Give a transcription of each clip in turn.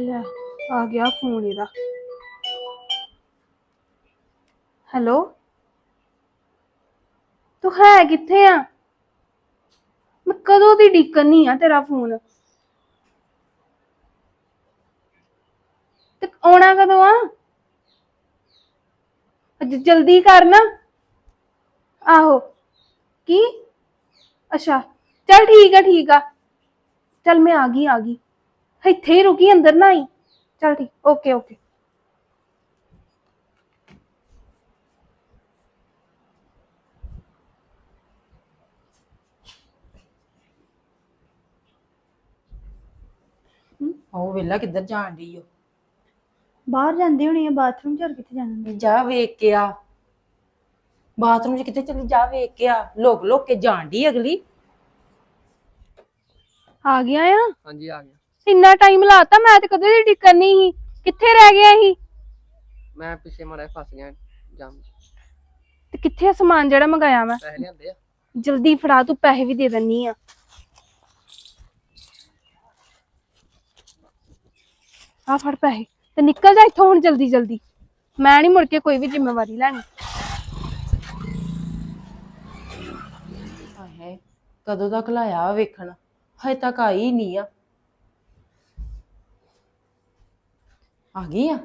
ਲੈ, ਆ ਗਿਆ ਫੋਨ ਇਹਦਾ। ਹੈਲੋ ਤੂੰ ਹੈ ਕਿੱਥੇ ਆ? ਮੈਂ ਕਦੋਂ ਦੀ ਡੀਕਨ ਨਹੀਂ ਆ ਤੇਰਾ ਫੋਨ ਤੇ ਆਉਣਾ ਕਦੋਂ ਆ? ਅੱਜ ਜਲਦੀ ਕਰ ਨਾ ਆਹੋ। ਕੀ? ਅੱਛਾ। ਚੱਲ ਠੀਕ ਆ ਠੀਕ ਆ। ਚੱਲ ਮੈਂ ਆ ਗਈ ਆ ਗਈ। ਇੱਥੇ ਹੀ ਰੁਕੀ ਅੰਦਰ ਨਾ ਆਈ। ਚੱਲ ਠੀਕ ਓਕੇ ਓਕੇ। ਉਹ ਵੇਲਾ ਕਿੱਧਰ ਜਾਣ ਡਈ ਓ? ਬਾਹਰ ਜਾਂਦੀ ਹੋਣੀ ਆ ਬਾਥਰੂਮ ਚ ਹੋਰ ਕਿੱਥੇ ਜਾਣਾ? ਜਾ ਵੇਖ ਕੇ ਆ। ਬਾਥਰੂਮ 'ਚ ਕਿੱਥੇ ਚੱਲੀ ਜਾ ਵੇਖ ਕੇ ਆ। ਲੋਕ ਲੋਕ ਕੇ ਜਾਣ ਡਈ ਅਗਲੀ। ਆ ਗਿਆ ਆ? ਹਾਂਜੀ ਆ ਗਿਆ। ਇੰਨਾ ਟਾਈਮ ਲਾਤਾ ਮੈਂ ਤੇ ਕਦੇ ਦੀ ਟਿਕਣ ਨਹੀਂ ਸੀ। ਕਿੱਥੇ ਰਹਿ ਗਿਆ ਸੀ? ਮੈਂ ਪਿੱਛੇ ਮਾੜਾ ਜਿਹਾ ਫਸ ਗਿਆ ਜਾਮ। 'ਚ। ਤੇ ਕਿੱਥੇ ਆ ਸਮਾਨ ਜਿਹੜਾ ਮੰਗਾਇਆ ਮੈਂ? ਪੈਸੇ ਲਿਆਂਦੇ ਆ। ਜਲਦੀ ਫੜਾ ਤੂੰ ਪੈਸੇ ਵੀ ਦੇ ਦਿੰਨੀ ਆ। ਆ ਫੜ ਪੈਸੇ ਤੇ ਨਿਕਲ ਜਾ ਇੱਥੋਂ ਹੁਣ ਜਲਦੀ ਜਲਦੀ। ਮੈਂ ਨਹੀਂ ਮੁੜ ਕੇ ਕੋਈ ਵੀ ਜ਼ਿੰਮੇਵਾਰੀ ਲੈਣੀ। ਹਾਏ ਕਦੋਂ ਤੱਕ ਲਾਇਆ ਵੇਖਣ? ਹਜੇ ਤੱਕ ਆਈ ਨਹੀਂ ਆ। ਆ ਗਈ ਆ?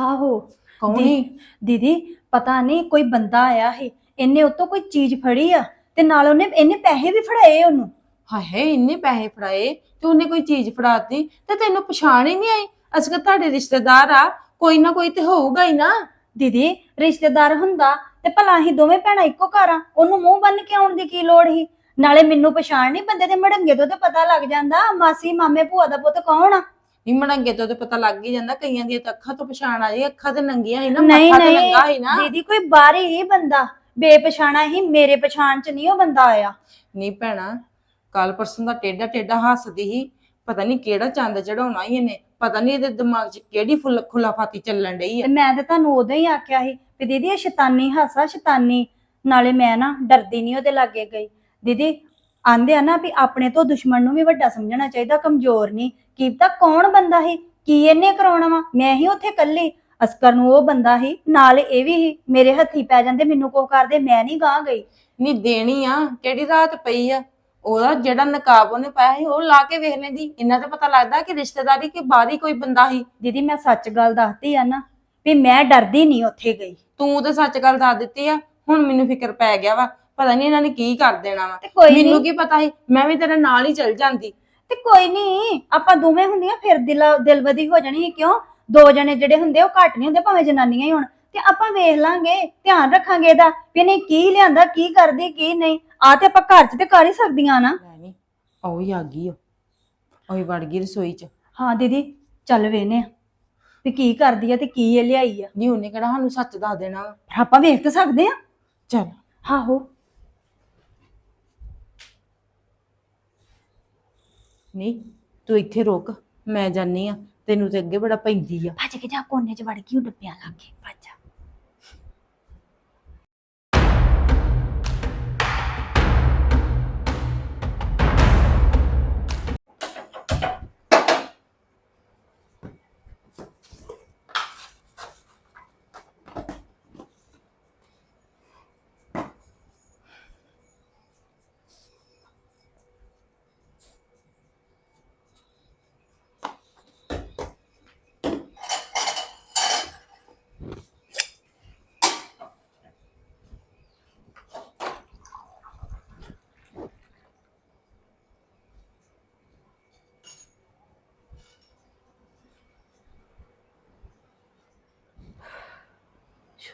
ਆਹੋ। ਕੌਣ? ਦੀ- ਸੀ? ਦੀਦੀ ਪਤਾ ਨਹੀਂ ਕੋਈ ਬੰਦਾ ਆਇਆ ਹੈ ਇਹਨੇ ਉਤੋਂ ਕੋਈ ਚੀਜ਼ ਫੜੀ ਆ ਤੇ ਨਾਲ ਉਹਨੇ ਇਹਨੇ ਪੈਸੇ ਵੀ ਫੜਾਏ ਉਹਨੂੰ। ਹਾਏ ਇੰਨੇ ਪੈਸੇ ਫੜਾਏ ਤੇ ਉਹਨੇ ਕੋਈ ਚੀਜ਼ ਫੜਾਤੀ ਤੇ ਤੈਨੂੰ ਪਛਾਣ ਹੀ ਨਹੀਂ ਆਈ? ਅਸਕਰ ਤੁਹਾਡੇ ਰਿਸ਼ਤੇਦਾਰ ਆ ਕੋਈ ਨਾ ਕੋਈ ਤੇ ਹੋਊਗਾ ਹੀ ਨਾ। ਦੀਦੀ ਰਿਸ਼ਤੇਦਾਰ ਹੁੰਦਾ ਤੇ ਭਲਾ ਅਸੀਂ ਦੋਵੇਂ ਭੈਣਾਂ ਇੱਕੋ ਘਰ ਆ ਉਹਨੂੰ ਮੂੰਹ ਬੰਨ ਕੇ ਆਉਣ ਦੀ ਕੀ ਲੋੜ ਸੀ? ਨਾਲੇ ਮੈਨੂੰ ਪਛਾਣ ਨਹੀਂ ਬੰਦੇ ਦੇ ਮੜੰਗੇ ਤੋਂ ਤੇ ਪਤਾ ਲੱਗ ਜਾਂਦਾ ਮਾਸੀ ਮਾਮੇ ਭੂਆ ਦਾ ਪੁੱਤ ਕੌਣ ਆ? ਨਹੀਂ ਮੜੰਗੇ ਤੋਂ ਤੇ ਪਤਾ ਲੱਗ ਹੀ ਜਾਂਦਾ ਕਈਆਂ ਦੀਆਂ ਤਾਂ ਅੱਖਾਂ ਤੋਂ ਪਛਾਣ ਆ ਜਾਏ ਅੱਖਾਂ ਤੇ ਨੰਗੀਆਂ ਹੀ ਨਾ ਨਹੀਂ ਮੱਥਾ ਤੇ ਨੰਗਾ ਹੀ ਨਹੀਂ ਨਾ। ਦੀਦੀ ਕੋਈ ਬਾਹਰੀ ਹੀ ਬੰਦਾ ਬੇਪਛਾਣਾ ਹੀ ਮੇਰੇ ਪਛਾਣ ਚ ਨਹੀਂ ਉਹ ਬੰਦਾ ਆਇਆ। ਨਹੀਂ ਭੈਣਾ ਕੱਲ ਪਰਸੋਂ ਦਾ ਟੇਡਾ ਟੇਡਾ ਹੱਸਦੀ ਸੀ ਪਤਾ ਨਹੀਂ ਕਿਹੜਾ ਚੰਦ ਚੜਾਉਣਾ ਹੀ ਇਹਨੇ ਪਤਾ ਨਹੀਂ ਇਹਦੇ ਦਿਮਾਗ 'ਚ ਕਿਹੜੀ ਫੁੱਲ ਖੁਲਾਫਾਤੀ ਚੱਲਣ ਡਈ ਆ। ਤੇ ਮੈਂ ਤੇ ਤੁਹਾਨੂੰ ਉਦੋਂ ਹੀ ਆਖਿਆ ਸੀ ਵੀ ਦੀਦੀ ਇਹ ਸ਼ੈਤਾਨੀ ਹਾਸਾ ਸ਼ੈਤਾਨੀ ਨਾਲੇ ਮੈਂ ਨਾ ਡਰਦੀ ਨਹੀਂ ਉਹਦੇ ਲਾਗੇ ਗਈ। ਦੀਦੀ ਆਂਦੇ ਆ ਨਾ ਵੀ ਆਪਣੇ ਤੋਂ ਦੁਸ਼ਮਣ ਨੂੰ ਵੀ ਵੱਡਾ ਸਮਝਣਾ ਚਾਹੀਦਾ ਕਮਜ਼ੋਰ ਨਹੀਂ। ਕੀ ਪਤਾ ਕੌਣ ਬੰਦਾ ਸੀ? ਕੀ ਇਹਨੇ ਕਰਾਉਣਾ ਵਾ? ਮੈਂ ਹੀ ਉੱਥੇ ਇਕੱਲੀ। ਅਸਕਰ ਨੂੰ ਉਹ ਬੰਦਾ ਸੀ ਨਾਲ ਇਹ ਵੀ ਸੀ ਮੇਰੇ ਹੱਥੀ ਪੈ ਜਾਂਦੇ ਮੈਨੂੰ ਕੋ ਕਰਦੇ ਮੈਂ ਨਹੀਂ ਗਾਂ ਗਈ। ਨਹੀਂ ਦੇਣੀ ਆ ਕਿਹੜੀ ਰਾਤ ਪਈ ਆ? ਉਹਦਾ ਜਿਹੜਾ ਨਕਾਬ ਉਹਨੇ ਪਾਇਆ ਸੀ ਉਹ ਲਾ ਕੇ ਵੇਖ ਲੈਂਦੀ ਇੰਨਾ ਤਾਂ ਪਤਾ ਲੱਗਦਾ ਕਿ ਰਿਸ਼ਤੇਦਾਰੀ ਕਿ ਬਾਹਰੀ ਕੋਈ ਬੰਦਾ ਸੀ। ਦੀਦੀ ਮੈਂ ਸੱਚ ਗੱਲ ਦੱਸਦੀ ਆ ਨਾ ਵੀ ਮੈਂ ਡਰਦੀ ਨਹੀਂ ਉੱਥੇ ਗਈ। ਤੂੰ ਤਾਂ ਸੱਚ ਗੱਲ ਦੱਸ ਦਿੱਤੀ ਆ ਹੁਣ ਮੈਨੂੰ ਫਿਕਰ ਪੈ ਗਿਆ ਵਾ। ਪਤਾ ਨਹੀਂ ਇਹਨਾਂ ਨੇ ਕੀ ਕਰ ਦੇਣਾ ਵਾ। ਤੇ ਕੋਈ ਮੈਨੂੰ ਕੀ ਪਤਾ ਸੀ? ਮੈਂ ਵੀ ਤੇਰੇ ਨਾਲ ਹੀ ਚੱਲ ਜਾਂਦੀ। ਤੇ ਕੋਈ ਨਹੀਂ ਆਪਾਂ ਦੋਵੇਂ ਹੁੰਦੀਆਂ ਫਿਰ ਦਿਲ ਦਿਲਬਦੀ ਹੋ ਜਾਣੀ ਸੀ ਕਿਉਂ? ਦੋ ਜਣੇ ਜਿਹੜੇ ਹੁੰਦੇ ਉਹ ਘੱਟ ਨਹੀਂ ਹੁੰਦੇ ਭਾਵੇਂ ਜਨਾਨੀਆਂ ਹੀ ਹੋਣ। ਤੇ ਆਪਾਂ ਵੇਖ ਲਾਂਗੇ ਧਿਆਨ ਰੱਖਾਂਗੇ ਇਹਦਾ ਵੀ ਇਹਨੇ ਕੀ ਲਿਆਂਦਾ ਕੀ ਕਰਦੀ ਕੀ ਨਹੀਂ। ਆ ਤੇ ਆਪਾਂ ਘਰ 'ਚ ਤੇ ਕਰ ਹੀ ਸਕਦੀਆਂ ਨਾ। ਲੈ ਉਹ ਹੀ ਆ। ਗਈ ਉਹ ਉਹ ਹੀ ਵੜ ਗਈ ਰਸੋਈ 'ਚ। ਹਾਂ ਦੀਦੀ ਚੱਲ ਵੇਨੇ ਆ ਵੀ ਕੀ ਕਰਦੀ ਆ ਤੇ ਕੀ ਇਹ ਲਿਆਈ ਆ। ਨਹੀਂ ਉਹਨੇ ਕਿਹੜਾ ਸਾਨੂੰ ਸੱਚ ਦੱਸ ਦੇਣਾ ਵਾ। ਪਰ ਆਪਾਂ ਵੇਖ ਤਾਂ ਸਕਦੇ ਆ। ਚੱਲ। ਆਹੋ। ਨਹੀਂ, ਤੂੰ ਇੱਥੇ ਰੁਕ, ਮੈਂ ਜਾਨੀ ਆ ਤੈਨੂੰ ਤੇ ਅੱਗੇ ਬੜਾ ਪੈਂਦੀ ਆ। ਭੱਜ ਕੇ ਜਾ, ਕੋਨੇ 'ਚ ਵੜ ਗਈ, ਉਹ ਡੱਬਿਆਂ ਲਾ ਕੇ, ਭੱਜ ਜਾ।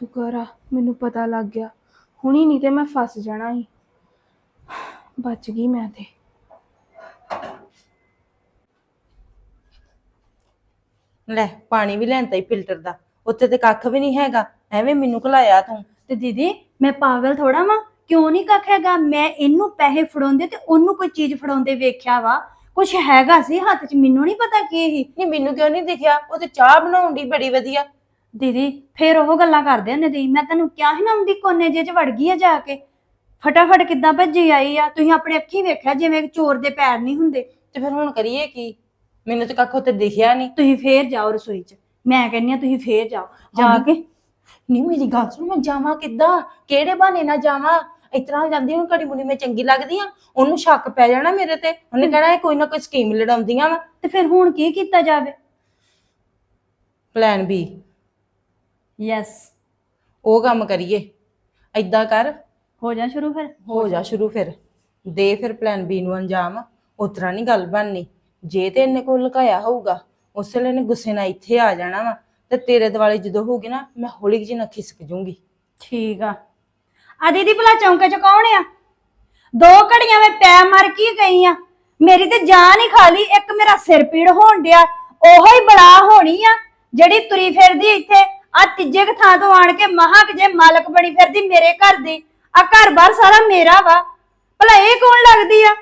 ਸ਼ੁਕਰ ਆ ਮੈਨੂੰ ਪਤਾ ਲੱਗ ਗਿਆ। ਹੁਣੀ ਨਹੀਂ ਤੇ ਮੈਂ ਫਸ ਜਾਣਾ ਸੀ। ਬਚ ਗਈ ਮੈਂ ਤੇ। ਲੈ ਪਾਣੀ ਵੀ ਲੈਣ ਈ ਫਿਲਟਰ ਦਾ। ਉੱਥੇ ਤੇ ਕੱਖ ਵੀ ਨਹੀਂ ਹੈਗਾ। ਐਵੇਂ ਮੈਨੂੰ ਘਲਾਇਆ ਤੂੰ। ਤੇ ਦੀਦੀ ਮੈਂ ਪਾਗਲ ਥੋੜਾ ਵਾਂ? ਕਿਉਂ ਨਹੀਂ ਕੱਖ ਹੈਗਾ? ਮੈਂ ਇਹਨੂੰ ਪੈਸੇ ਫੜਾਉਂਦੇ ਤੇ ਉਹਨੂੰ ਕੋਈ ਚੀਜ਼ ਫੜਾਉਂਦੇ ਵੇਖਿਆ ਵਾ। ਕੁਛ ਹੈਗਾ ਸੀ ਹੱਥ 'ਚ ਮੈਨੂੰ ਨਹੀਂ ਪਤਾ ਕੀ ਸੀ। ਨਹੀਂ ਮੈਨੂੰ ਕਿਉਂ ਨਹੀਂ ਦਿਖਿਆ? ਉਹ ਤੇ ਚਾਹ ਬਣਾਉਣ ਦੀ ਬੜੀ ਵਧੀਆ। ਦੀਦੀ ਫੇਰ ਉਹ ਗੱਲਾਂ ਕਰਦੇ ਨੇ ਦੀ ਮੈਂ ਤੈਨੂੰ ਕਿਹਾ ਸੀ ਨਾ ਉਹਦੀ ਕੋਨੇ ਜੇ 'ਚ ਵੜ ਗਈ ਆ ਜਾ ਕੇ। ਫਟਾਫਟ ਕਿੱਦਾਂ ਭੱਜੀ ਆਈ ਆ? ਤੁਸੀਂ ਆਪਣੇ ਅੱਖੀਂ ਵੇਖਿਆ ਜਿਵੇਂ ਚੋਰ ਦੇ ਪੈਰ ਨਹੀਂ ਹੁੰਦੇ। ਤੇ ਫਿਰ ਹੁਣ ਕਰੀਏ ਕੀ? ਮੈਨੂੰ ਤਾਂ ਕੱਖ ਉੱਤੇ ਦਿਖਿਆ ਨਹੀਂ। ਤੁਸੀਂ ਫੇਰ ਜਾਓ ਰਸੋਈ 'ਚ। ਮੈਂ ਕਹਿੰਨੀ ਆ ਤੁਸੀਂ ਫੇਰ ਜਾਓ। ਜਾ ਕੇ। ਨਹੀਂ ਮੇਰੀ ਗੱਲ ਸੁਣ ਮੈਂ ਜਾਵਾਂ ਕਿੱਦਾਂ? ਕਿਹੜੇ ਬਹਾਨੇ ਨਾਲ ਜਾਵਾਂ? ਇਤਨਾ ਜਾਂਦੀ ਹੁਣ ਘੜੀ ਮੁੰਡੀ ਮੈਂ ਚੰਗੀ ਲੱਗਦੀ ਆ ਉਹਨੂੰ ਸ਼ੱਕ ਪੈ ਜਾਣਾ ਮੇਰੇ ਤੇ। ਉਹਨੇ ਕਹਿਣਾ ਇਹ ਕੋਈ ਨਾ ਕੋਈ ਸਕੀਮ ਲੜਾਉਂਦੀਆਂ ਵਾ। ਤੇ ਫਿਰ ਹੁਣ ਕੀ ਕੀਤਾ ਜਾਵੇ? ਪਲਾਨ ਬੀ ਯੈਸ ਉਹ ਕੰਮ ਕਰੀਏ। ਐਦਾਂ ਕਰ। ਹੋ ਜਾ ਸ਼ੁਰੂ ਫਿਰ। ਹੋ ਜਾ ਸ਼ੁਰੂ ਫਿਰ। ਦੇ ਫਿਰ ਪਲਾਨ ਬੀ ਨੂੰ ਅੰਜਾਮ। ਉਤਰਾ ਨਹੀਂ ਗੱਲ ਬਣਨੀ। ਜੇ ਤੇ ਇਹਨੇ ਕੋਲ ਲੁਕਾਇਆ ਹੋਊਗਾ ਉਸ ਵੇਲੇ ਨੇ ਗੁੱਸੇ ਨਾਲ ਇੱਥੇ ਆ ਜਾਣਾ ਵਾ। ਤੇ ਤੇਰੇ ਦਿਵਾਲੇ ਜਦੋਂ ਹੋਊਗੀ ਨਾ ਮੈਂ ਹੌਲੀ ਜਿਹੀ ਨਾ ਖਿਸਕ ਜੂੰਗੀ ਠੀਕ ਆ। ਆ ਦੀਦੀ ਭਲਾ ਚੌਂਕੇ 'ਚ ਕੌਣ ਆ? ਦੋ ਘੜੀਆਂ ਮੈਂ ਪੈ ਮਰ ਕੀ ਗਈ ਆ। ਮੇਰੀ ਤੇ ਜਾਨ ਹੀ ਖਾਲੀ ਇੱਕ ਮੇਰਾ ਸਿਰ ਪੀੜ ਹੋਣ ਡਿਆ। ਉਹੋ ਹੀ ਬਲਾ ਹੋਣੀ ਆ। ਜਿਹੜੀ ਤੁਰੀ ਫਿਰਦੀ ਇੱਥੇ ਆ ਤੀਜੇ ਕੁ ਥਾਂ ਤੋਂ ਆਣ ਕੇ ਮਹਾਂ ਕਿ ਜੇ ਮਾਲਕ ਬਣੀ ਫਿਰਦੀ ਮੇਰੇ ਘਰ ਦੀ ਆ ਘਰ ਬਾਰ ਸਾਰਾ ਮੇਰਾ ਵਾ। ਭਲਾ ਇਹ ਕੌਣ ਲੱਗਦੀ ਆ?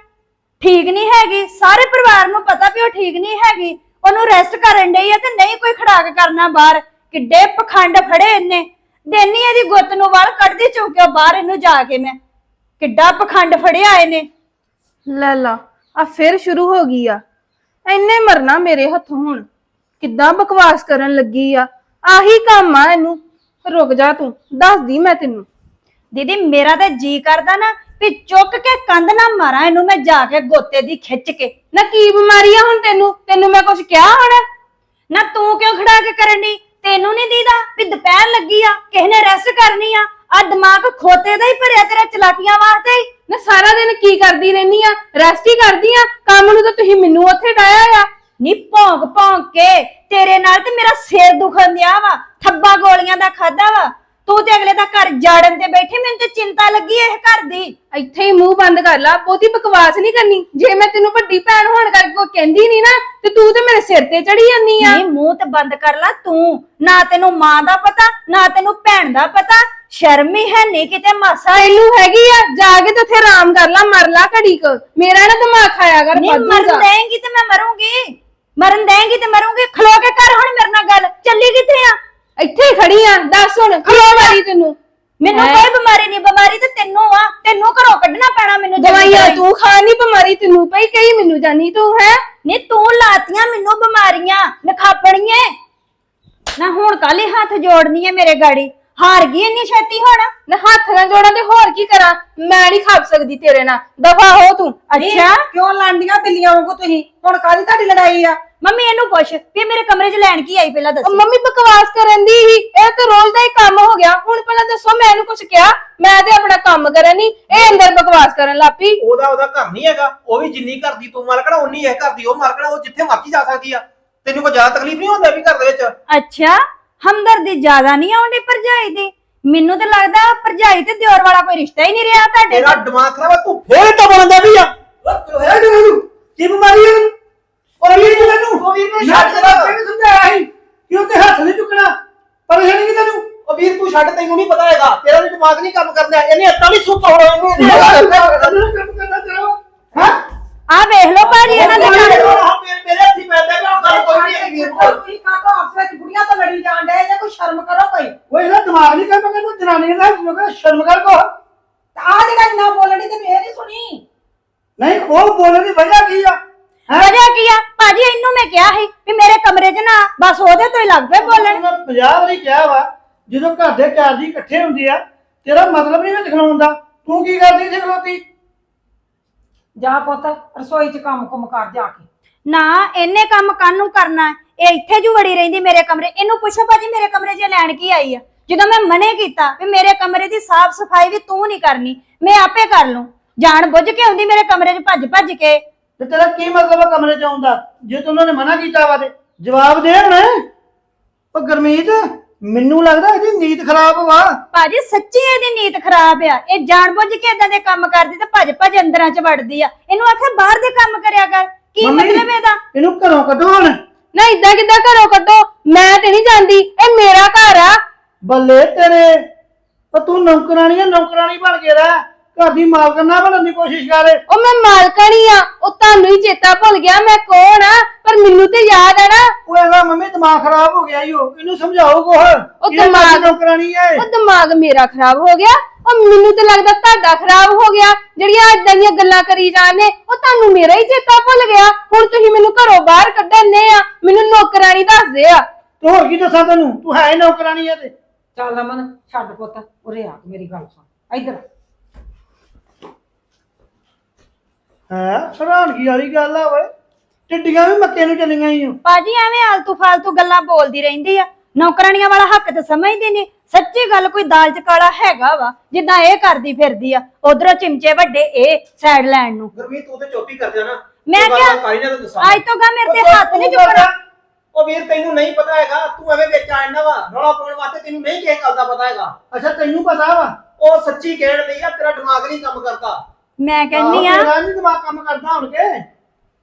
ਠੀਕ ਨਹੀਂ ਹੈਗੀ, ਸਾਰੇ ਪਰਿਵਾਰ ਨੂੰ ਪਤਾ ਵੀ ਉਹ ਠੀਕ ਨਹੀਂ ਹੈਗੀ। ਉਹਨੂੰ ਰੈਸਟ ਕਰਨ ਡਈ ਆ ਤੇ ਨਹੀਂ ਕੋਈ ਖੜਾਕ ਕਰਨਾ ਬਾਹਰ। ਕਿੱਡੇ ਪਖੰਡ ਫੜੇ ਇਹਨੇ। ਦੇਨੀ ਇਹਦੀ ਗੁੱਤ ਨੂੰ ਵਾਲ ਕੱਢਦੀ ਚੁੱਕਿਆ ਬਾਹਰ ਇਹਨੂੰ ਜਾ ਕੇ ਮੈਂ। ਕਿੱਡਾ ਪਖੰਡ ਫੜਿਆ ਇਹਨੇ। ਲੈ ਲਾ ਆ ਫਿਰ ਸ਼ੁਰੂ ਹੋ ਗਈ ਆ। ਐਨੇ ਮਰਨਾ ਮੇਰੇ ਹੱਥੋਂ ਹੁਣ। ਕਿੱਦਾਂ ਬਕਵਾਸ ਕਰਨ ਲੱਗੀ ਆ? ਆਹੀ ਕੰਮ ਆ ਇਹਨੂੰ। ਰੁਕ ਜਾ ਤੂੰ ਦੱਸਦੀ ਮੈਂ ਤੈਨੂੰ। ਦੀਦੀ ਮੇਰਾ ਤਾਂ ਜੀ ਕਰਦਾ ਨਾ ਵੀ ਚੁੱਕ ਕੇ ਕੰਧ ਨਾ ਮਾਰਾਂ ਇਹਨੂੰ ਮੈਂ ਜਾ ਕੇ ਗੋਤੇ ਦੀ ਖਿੱਚ ਕੇ। ਨਾ ਕੀ ਬਿਮਾਰੀ ਆ ਹੁਣ ਤੈਨੂੰ? ਤੈਨੂੰ ਮੈਂ ਕੁਝ ਕਿਹਾ ਹੁਣ? ਨਾ ਤੂੰ ਕਿਉਂ ਖੜਾ ਕੇ ਕਰਨ ਦੀ ਤੈਨੂੰ ਨਹੀਂ ਦੀਦਾ ਵੀ ਦੁਪਹਿਰ ਲੱਗੀ ਆ ਕਿਸੇ ਨੇ ਰੈਸਟ ਕਰਨੀ ਆ। ਆ ਦਿਮਾਗ ਖੋਤੇ ਦਾ ਹੀ ਭਰਿਆ ਤੇਰਾ ਚਲਾਕੀਆਂ ਵਾਸਤੇ ਹੀ। ਨਾ ਸਾਰਾ ਦਿਨ ਕੀ ਕਰਦੀ ਰਹਿਨੀ ਆ? ਰੈਸਟ ਹੀ ਕਰਦੀ ਆ? ਕੰਮ ਨੂੰ ਤਾਂ ਤੁਸੀਂ ਮੈਨੂੰ ਉੱਥੇ ਡਾਇਆ ਆ। ਨੀ ਭੌਂਕ ਭੌਂਕ ਕੇ ਤੇਰੇ ਨਾਲ ਤੇ ਮੇਰਾ ਸਿਰ ਦੁਖਣ ਦਿਆ ਵਾ ਥੱਬਾ ਗੋਲੀਆਂ ਦਾ ਖਾਦਾ ਵਾ। ਤੂੰ ਤੇ ਅਗਲੇ ਦਾ ਘਰ ਜਾੜਨ ਤੇ ਬੈਠੀ ਮੈਨੂੰ ਤੇ ਚਿੰਤਾ ਲੱਗੀ ਇਹ ਘਰ ਦੀ। ਇੱਥੇ ਹੀ ਮੂੰਹ ਬੰਦ ਕਰ ਲਾ ਬਹੁਤੀ ਬਕਵਾਸ ਨਹੀਂ ਕਰਨੀ। ਜੇ ਮੈਂ ਤੈਨੂੰ ਵੱਡੀ ਭੈਣ ਹੋਣ ਕਰਕੇ ਕੋਈ ਕਹਿੰਦੀ ਨਹੀਂ ਨਾ ਤੇ ਤੂੰ ਤੇ ਮੇਰੇ ਸਿਰ ਤੇ ਚੜੀ ਜਾਂਦੀ ਆ। ਨਹੀਂ ਮੂੰਹ ਤੇ ਬੰਦ ਕਰ ਲਾ ਤੂੰ। ਨਾ ਤੈਨੂੰ ਮਾਂ ਦਾ ਪਤਾ ਨਾ ਤੈਨੂੰ ਭੈਣ ਦਾ ਪਤਾ। ਸ਼ਰਮ ਹੀ ਹੈ ਨਹੀਂ ਕਿਤੇ ਮਾਸਾ। ਤੈਨੂੰ ਹੈਗੀ ਆ ਜਾ ਕੇ ਤੇ ਉੱਥੇ ਆਰਾਮ ਕਰ ਲਾ ਮਰ ਲਾ ਘੜੀ ਕੁ। ਮੇਰਾ ਨਾ ਦਿਮਾਗ ਖਾਇਆ ਕਰ ਨਹੀਂ ਦਾ। ਦੇਂਗੀ ਤੇ ਮੈਂ ਮਰੂੰਗੀ। ਮਰਨ ਦੇਂਗੀ ਤੇ ਮਰੂੰਗੀ ਖਲੋ ਕੇ ਕਰ ਹੁਣ ਮੇਰੇ ਨਾਲ ਗੱਲ। ਚੱਲੀ ਕਿੱਥੇ ਆ? ਇੱਥੇ ਹੀ ਖੜੀ ਆ ਦੱਸ ਹੁਣ ਖਲੋ ਮਾਰੀ ਤੈਨੂੰ? ਮੈਨੂੰ ਹੈਂ? ਕੋਈ ਬਿਮਾਰੀ ਨਹੀਂ ਬਿਮਾਰੀ ਤੇ ਤੈਨੂੰ ਆ। ਤੈਨੂੰ ਘਰੋਂ ਕੱਢਣਾ ਪੈਣਾ ਮੈਨੂੰ ਜਲਦੀ ਦਵਾਈਆਂ। ਤੂੰ ਖਾਣੀ ਬਿਮਾਰੀ ਤੈਨੂੰ ਪਈ ਕਈ ਮੈਨੂੰ ਜਾਨੀ ਤੂੰ ਹੈ? ਨੀ ਤੂੰ ਲਾਤੀਆਂ ਮੈਨੂੰ ਬਿਮਾਰੀਆਂ ਨਖਾਪਣੀਏ ਨਾ ਹੁਣ ਕੱਲ ਹੱਥ ਜੋੜਨੀ ਹੈ ਮੇਰੇ ਗਾੜੀ? ਹਾਰ ਗਈ ਇੰਨੀ ਛੇਤੀ ਹੁਣ? ਨਾ ਹੱਥ ਨਾਲ ਜੋੜਾਂ ਤੇ ਹੋਰ ਕੀ ਕਰਾਂ? ਮੈਂ ਨਹੀਂ ਖਾਪ ਸਕਦੀ ਤੇਰੇ ਨਾਲ। ਦਫਾ ਹੋ ਤੂੰ। ਅੱਛਾ? ਕਿਉਂ ਲਾਂਡੀਆਂ ਬਿੱਲੀਆਂ ਵਾਂਗੂ ਤੁਸੀਂ? ਹੁਣ ਕਾਹਦੀ ਤੁਹਾਡੀ ਲੜਾਈ ਆ? ਮੰਮੀ ਇਹਨੂੰ ਪੁੱਛ ਵੀ ਇਹ ਮੇਰੇ ਕਮਰੇ 'ਚ ਲੈਣ ਕੀ ਆਈ ਪਹਿਲਾਂ ਉਹ ਦੱਸ ਮੰਮੀ ਬਕਵਾਸ ਕਰਨ ਦੀ ਹੀ ਇਹ ਤਾਂ ਰੋਜ਼ ਦਾ ਹੀ ਕੰਮ ਹੋ ਗਿਆ। ਹੁਣ ਪਹਿਲਾਂ ਦੱਸੋ ਮੈਂ ਇਹਨੂੰ ਕੁਝ ਕਿਹਾ ਮੈਂ ਤੇ ਆਪਣਾ ਕੰਮ ਕਰਨ ਨਹੀਂ ਇਹ ਅੰਦਰ ਬਕਵਾਸ ਕਰਨ ਲੱਪੀ ਉਹਦਾ ਉਹਦਾ ਘਰ ਨਹੀਂ ਹੈਗਾ ਉਹ ਵੀ ਜਿੰਨੀ ਘਰ ਦੀ ਤੂੰ ਮਾਲਕਣਾ ਉਨੀ ਇਹ ਘਰ ਦੀ ਉਹ ਮਾਲਕਣਾ ਉਹ ਜਿੱਥੇ ਮਰਜ਼ੀ ਜਾ ਸਕਦੀ ਆ। ਤੈਨੂੰ ਕੋਈ ਜ਼ਿਆਦਾ ਤਕਲੀਫ ਨਹੀਂ ਹੁੰਦਾ ਵੀ ਘਰ ਦੇ ਵਿੱਚ? ਅੱਛਾ ਹਮਦਰਦੀ ਜ਼ਿਆਦਾ ਨਹੀਂ ਆਉਂਦੀ ਭਰਜਾਈ ਦੀ? ਮੈਨੂੰ ਤਾਂ ਲੱਗਦਾ ਭਰਜਾਈ ਤੇ ਦਿਓਰ ਵਾਲਾ ਕੋਈ ਰਿਸ਼ਤਾ ਹੀ ਨਹੀਂ ਰਿਹਾ ਤੁਹਾਡੇ ਤੇਰਾ ਦਿਮਾਗ ਖਰਾਬ ਆ ਤੂੰ ਫੇਰ ਤਾਂ ਬਣਦਾ ਵੀ ਆ ਹੋਇਆ ਤੈਨੂੰ ਕੀ ਬਿਮਾਰੀ ਹੈ ਤੈਨੂੰ ਔਰ ਇਹ ਜਿਹੜਾ ਤੈਨੂੰ ਉਹ ਵੀਰ ਨੂੰ ਛੱਡ ਦੇ। ਤੈਨੂੰ ਸਮਝਾਇਆ ਸੀ ਕਿ ਉਹ ਤੇ ਹੱਥ ਨਹੀਂ ਚੁੱਕਣਾ। ਪਰੇਸ਼ਾਨੀ ਕੀ ਤੈਨੂੰ ਉਹ ਵੀਰ ਤੂੰ ਛੱਡ ਤੈਨੂੰ ਨਹੀਂ ਪਤਾ ਹੈਗਾ। ਤੇਰਾ ਵੀ ਦਿਮਾਗ ਨਹੀਂ ਕੰਮ ਕਰਦਾ। ਇਹਨੇ ਹੱਥਾਂ ਵੀ ਸੁੱਤ ਹੋਣਾ ਇਹਨੂੰ ਕੰਮ ਕਰਨਾ ਤੇਰਾ ਹਾਂ? ਆ ਵੇਖ ਲਓ ਭਾਜੀ ਇਹਨਾਂ ਦੇ ਨਾਲ ਮੇਰੇ ਹੱਥੀ ਪੈਂਦਾ ਨਾ ਗੱਲ ਕੋਈ ਨਹੀਂ ਹੈਗੀ ਵੀਰ ਕੋਲ। ਤੁਸੀਂ ਕਾਹਤੋਂ ਆਪਸ ਵਿੱਚ ਬੁੜੀਆਂ ਤੋਂ ਲੜੀ ਜਾਣ ਡਏ? ਜੇ ਕੋਈ ਸ਼ਰਮ ਕਰੋ ਕੋਈ? ਉਹ ਇਹਦਾ ਦਿਮਾਗ ਨਹੀਂ ਕੰਮ ਕਰਦਾ ਜਨਾਨੀ ਦਾ ਸ਼ੁਕਰ ਸ਼ਰਮ ਕਰ ਕੋ। ਆ ਜਿਹੜਾ ਇੰਨਾ ਬੋਲਣੀ ਤੇ ਹੀ ਸੁਣੀ? ਨਹੀਂ ਉਹ ਬੋਲਣ ਦੀ ਵਜ੍ਹਾ ਕੀ ਆ? ਵਜ੍ਹਾ ਕੀ ਆ? ਭਾਜੀ ਇਹਨੂੰ ਮੈਂ ਕਿਹਾ ਸੀ ਵੀ ਮੇਰੇ ਕਮਰੇ 'ਚ ਨਾ ਬਸ ਉਹਦੇ ਤੋਂ ਹੀ ਲੱਗ ਪਏ ਬੋਲਣ। ਮੈਂ 50 ਵਾਰੀ ਕਿਹਾ ਵਾ ਜਦੋਂ ਘਰ ਦੇ ਚਾਰ ਜੀ ਇਕੱਠੇ ਹੁੰਦੇ ਆ ਤੇਰਾ ਮਤਲਬ ਨਹੀਂ ਵਿੱਚ ਖਲੋਣ ਦਾ। ਤੂੰ ਕੀ ਕਰਦੀ ਇੱਥੇ ਖਲੋਤੀ ਜਾ ਪੁੱਤ ਰਸੋਈ 'ਚ ਕੰਮ ਕੁਮ ਕਰ ਜਾ ਕੇ। ਨਾ ਇਹਨੇ ਕੰਮ ਕਾਨੂੰ ਕਰਨਾ? ਇਹ ਇੱਥੇ ਜੂ ਵੜੀ ਰਹਿੰਦੀ ਮੇਰੇ ਕਮਰੇ। ਇਹਨੂੰ ਪੁੱਛੋ ਭਾਜੀ ਮੇਰੇ ਕਮਰੇ 'ਚ ਲੈਣ ਕੀ ਆਈ ਆ? ਜਦੋਂ ਮੈਂ ਮਨੇ ਕੀਤਾ ਵੀ ਮੇਰੇ ਕਮਰੇ ਦੀ ਸਾਫ਼ ਸਫ਼ਾਈ ਵੀ ਤੂੰ ਨਹੀਂ ਕਰਨੀ ਮੈਂ ਆਪੇ ਕਰ ਲੂੰ। ਜਾਣ ਬੁੱਝ ਕੇ ਆਉਂਦੀ ਮੇਰੇ ਕਮਰੇ 'ਚ ਭੱਜ ਭੱਜ ਕੇ। ਤੇ ਤੇਰਾ ਕੀ ਮਤਲਬ ਆ ਕਮਰੇ ਚ ਆਉਣ ਦਾ? ਜੇ ਤੂੰ ਉਹਨਾਂ ਨੇ ਮਨਾ ਕੀਤਾ ਵਾ ਤੇ ਜਵਾਬ ਦੇ ਹੁਣ ਉਹ ਗਰਮੀਤ ਮੈਨੂੰ ਲੱਗਦਾ ਇਹਦੀ ਨੀਤ ਖਰਾਬ ਵਾ। ਭਾਜੀ ਸੱਚੀ ਇਹਦੀ ਨੀਤ ਖਰਾਬ ਆ। ਇਹ ਜਾਣ ਬੁੱਝ ਕੇ ਇਦਾਂ ਦੇ ਕੰਮ ਕਰਦੀ ਤੇ ਭੱਜ ਭੱਜ ਅੰਦਰਾਂ 'ਚ ਵੜਦੀ ਆ। ਇਹਨੂੰ ਆਖੇ ਬਾਹਰ ਦੇ ਕੰਮ ਕਰਿਆ ਕਰ। ਕੀ ਮੰਮੀ, ਮਤਲਬ ਇਹਦਾ? ਇਹਨੂੰ ਘਰੋਂ ਕੱਢੋ ਹੁਣ। ਨਾ ਇਦਾਂ ਕਿੱਦਾਂ ਘਰੋਂ ਕੱਢੋ? ਮੈਂ ਤੇ ਨਹੀਂ ਜਾਂਦੀ। ਇਹ ਮੇਰਾ ਘਰ ਆ। ਬੱਲੇ ਤੇਰੇ। ਉਹ ਤੂੰ ਨੌਕਰਾਣੀ ਆ ਨੌਕਰਾਣੀ ਬਣ ਕੇ ਰਹਿ। ਘਰ ਦੀ ਮਾਲਕਣ ਨਾ ਬਣਨ ਦੀ ਕੋਸ਼ਿਸ਼ ਕਰ ਉਹ ਮੈਂ ਮਾਲਕਣੀ ਆ। ਉਹ ਤੁਹਾਨੂੰ ਹੀ ਚੇਤਾ ਭੁੱਲ ਗਿਆ ਮੈਂ ਕੌਣ ਆ ਪਰ ਮੈਨੂੰ ਤੇ ਯਾਦ ਆ ਨਾ। ਉਹ ਇਹਦਾ ਮੰਮੀ ਦਿਮਾਗ ਖਰਾਬ ਹੋ ਗਿਆ ਈ ਉਹ। ਇਹਨੂੰ ਸਮਝਾਓ ਕੋਹ ਉਹ ਦਿਮਾਗ- ਨੌਕਰਾਨੀ ਹੈ ਉਹ ਦਿਮਾਗ ਮੇਰਾ ਖਰਾਬ ਹੋ ਗਿਆ। ਉਹ ਮੈਨੂੰ ਤੇ ਲੱਗਦਾ ਤੁਹਾਡਾ ਖਰਾਬ ਹੋ ਗਿਆ। ਜਿਹੜੀਆਂ ਏਦਾਂ ਦੀਆਂ ਗੱਲਾਂ ਕਰੀ ਜਾਂਦੇ ਉਹ ਤੁਹਾਨੂੰ ਮੇਰਾ ਹੀ ਚੇਤਾ ਭੁੱਲ ਗਿਆ। ਹੁਣ ਤੁਸੀਂ ਮੈਨੂੰ ਘਰੋਂ ਬਾਹਰ ਕੱਢਣੇ ਆ। ਮੈਨੂੰ ਨੌਕਰਾਨੀ ਦੱਸਦੇ ਆ। ਤੇ ਹੋਰ ਕੀ ਦੱਸਾਂ ਤੈਨੂੰ? ਤੂੰ ਹੈ ਨੌਕਰਾਨੀ ਹੈ ਤੇ। ਚੱਲ ਅਮਨ ਛੱਡ ਪੁੱਤ। ਉਰੇ ਆ ਮੇਰੀ ਗੱਲ ਸੁਣ। ਇੱਧਰ ਹੈ? ਹੈਰਾਨਗੀ ਵਾਲੀ ਗੱਲ ਆ ਓਏ। ਟਿੱਡੀਆਂ ਵੀ ਮੱਕੇ ਨੂੰ ਚਲੀਆਂ ਹੀ ਭਾਜੀ ਐਵੇਂ ਆਲਤੂ ਫਾਲਤੂ ਗੱਲਾਂ ਬੋਲਦੀ ਰਹਿੰਦੀ ਆ। ਨੌਕਰਾਨੀਆਂ ਵਾਲਾ ਹੱਕ ਤੇ ਸਮਝਦੀ ਨਹੀਂ ਸੱਚੀ ਗੱਲ ਕੋਈ ਦਾਲ ਚ ਕਾਲਾ ਹੈਗਾ ਵਾ ਜਿੱਦਾਂ ਇਹ ਕਰਦੀ ਫਿਰਦੀ ਆ। ਉਧਰੋਂ ਚਿਮਚੇ ਵੱਡੇ ਇਹ ਸਾਈਡ ਲੈਣ ਨੂੰ। ਗੁਰਮੀਤ ਤੂੰ ਤੇ ਚੁੱਪ ਕਰ ਜਾ ਨਾ। ਮੈਂ ਤੂੰ ਕਿਹਾ- ਗੱਲ ਕਾਲੀ ਨਾ ਤੈਨੂੰ ਦੱਸਾਂ ਅੱਜ ਤੋਂ ਗਾ ਮੇਰੇ ਤੇ ਹੱਥ ਨਹੀਂ ਚੁੱਕਣਾ। ਉਹ ਵੀਰ ਤੈਨੂੰ ਨਹੀਂ ਪਤਾ ਹੈਗਾ ਤੂੰ ਐਵੇਂ ਵਿੱਚ ਆਣਾ ਵਾ ਰੌਲਾ ਪਾਉਣ ਵਾਸਤੇ ਤੈਨੂੰ ਨਹੀਂ ਕਿਸੇ ਗੱਲ ਦਾ ਪਤਾ ਹੈਗਾ। ਅੱਛਾ ਤੈਨੂੰ ਪਤਾ ਵਾ। ਉਹ ਸੱਚੀ ਕਹਿਣ ਲਈ ਆ ਤੇਰਾ ਦਿਮਾਗ ਨਹੀਂ ਕੰਮ ਕਰਦਾ। ਮੈਂ ਕਹਿੰਨੀ ਆ ਤੇਰਾ ਨੀ ਦਿਮਾਗ ਕੰਮ ਕਰਦਾ ਹੁਣ ਕੇ।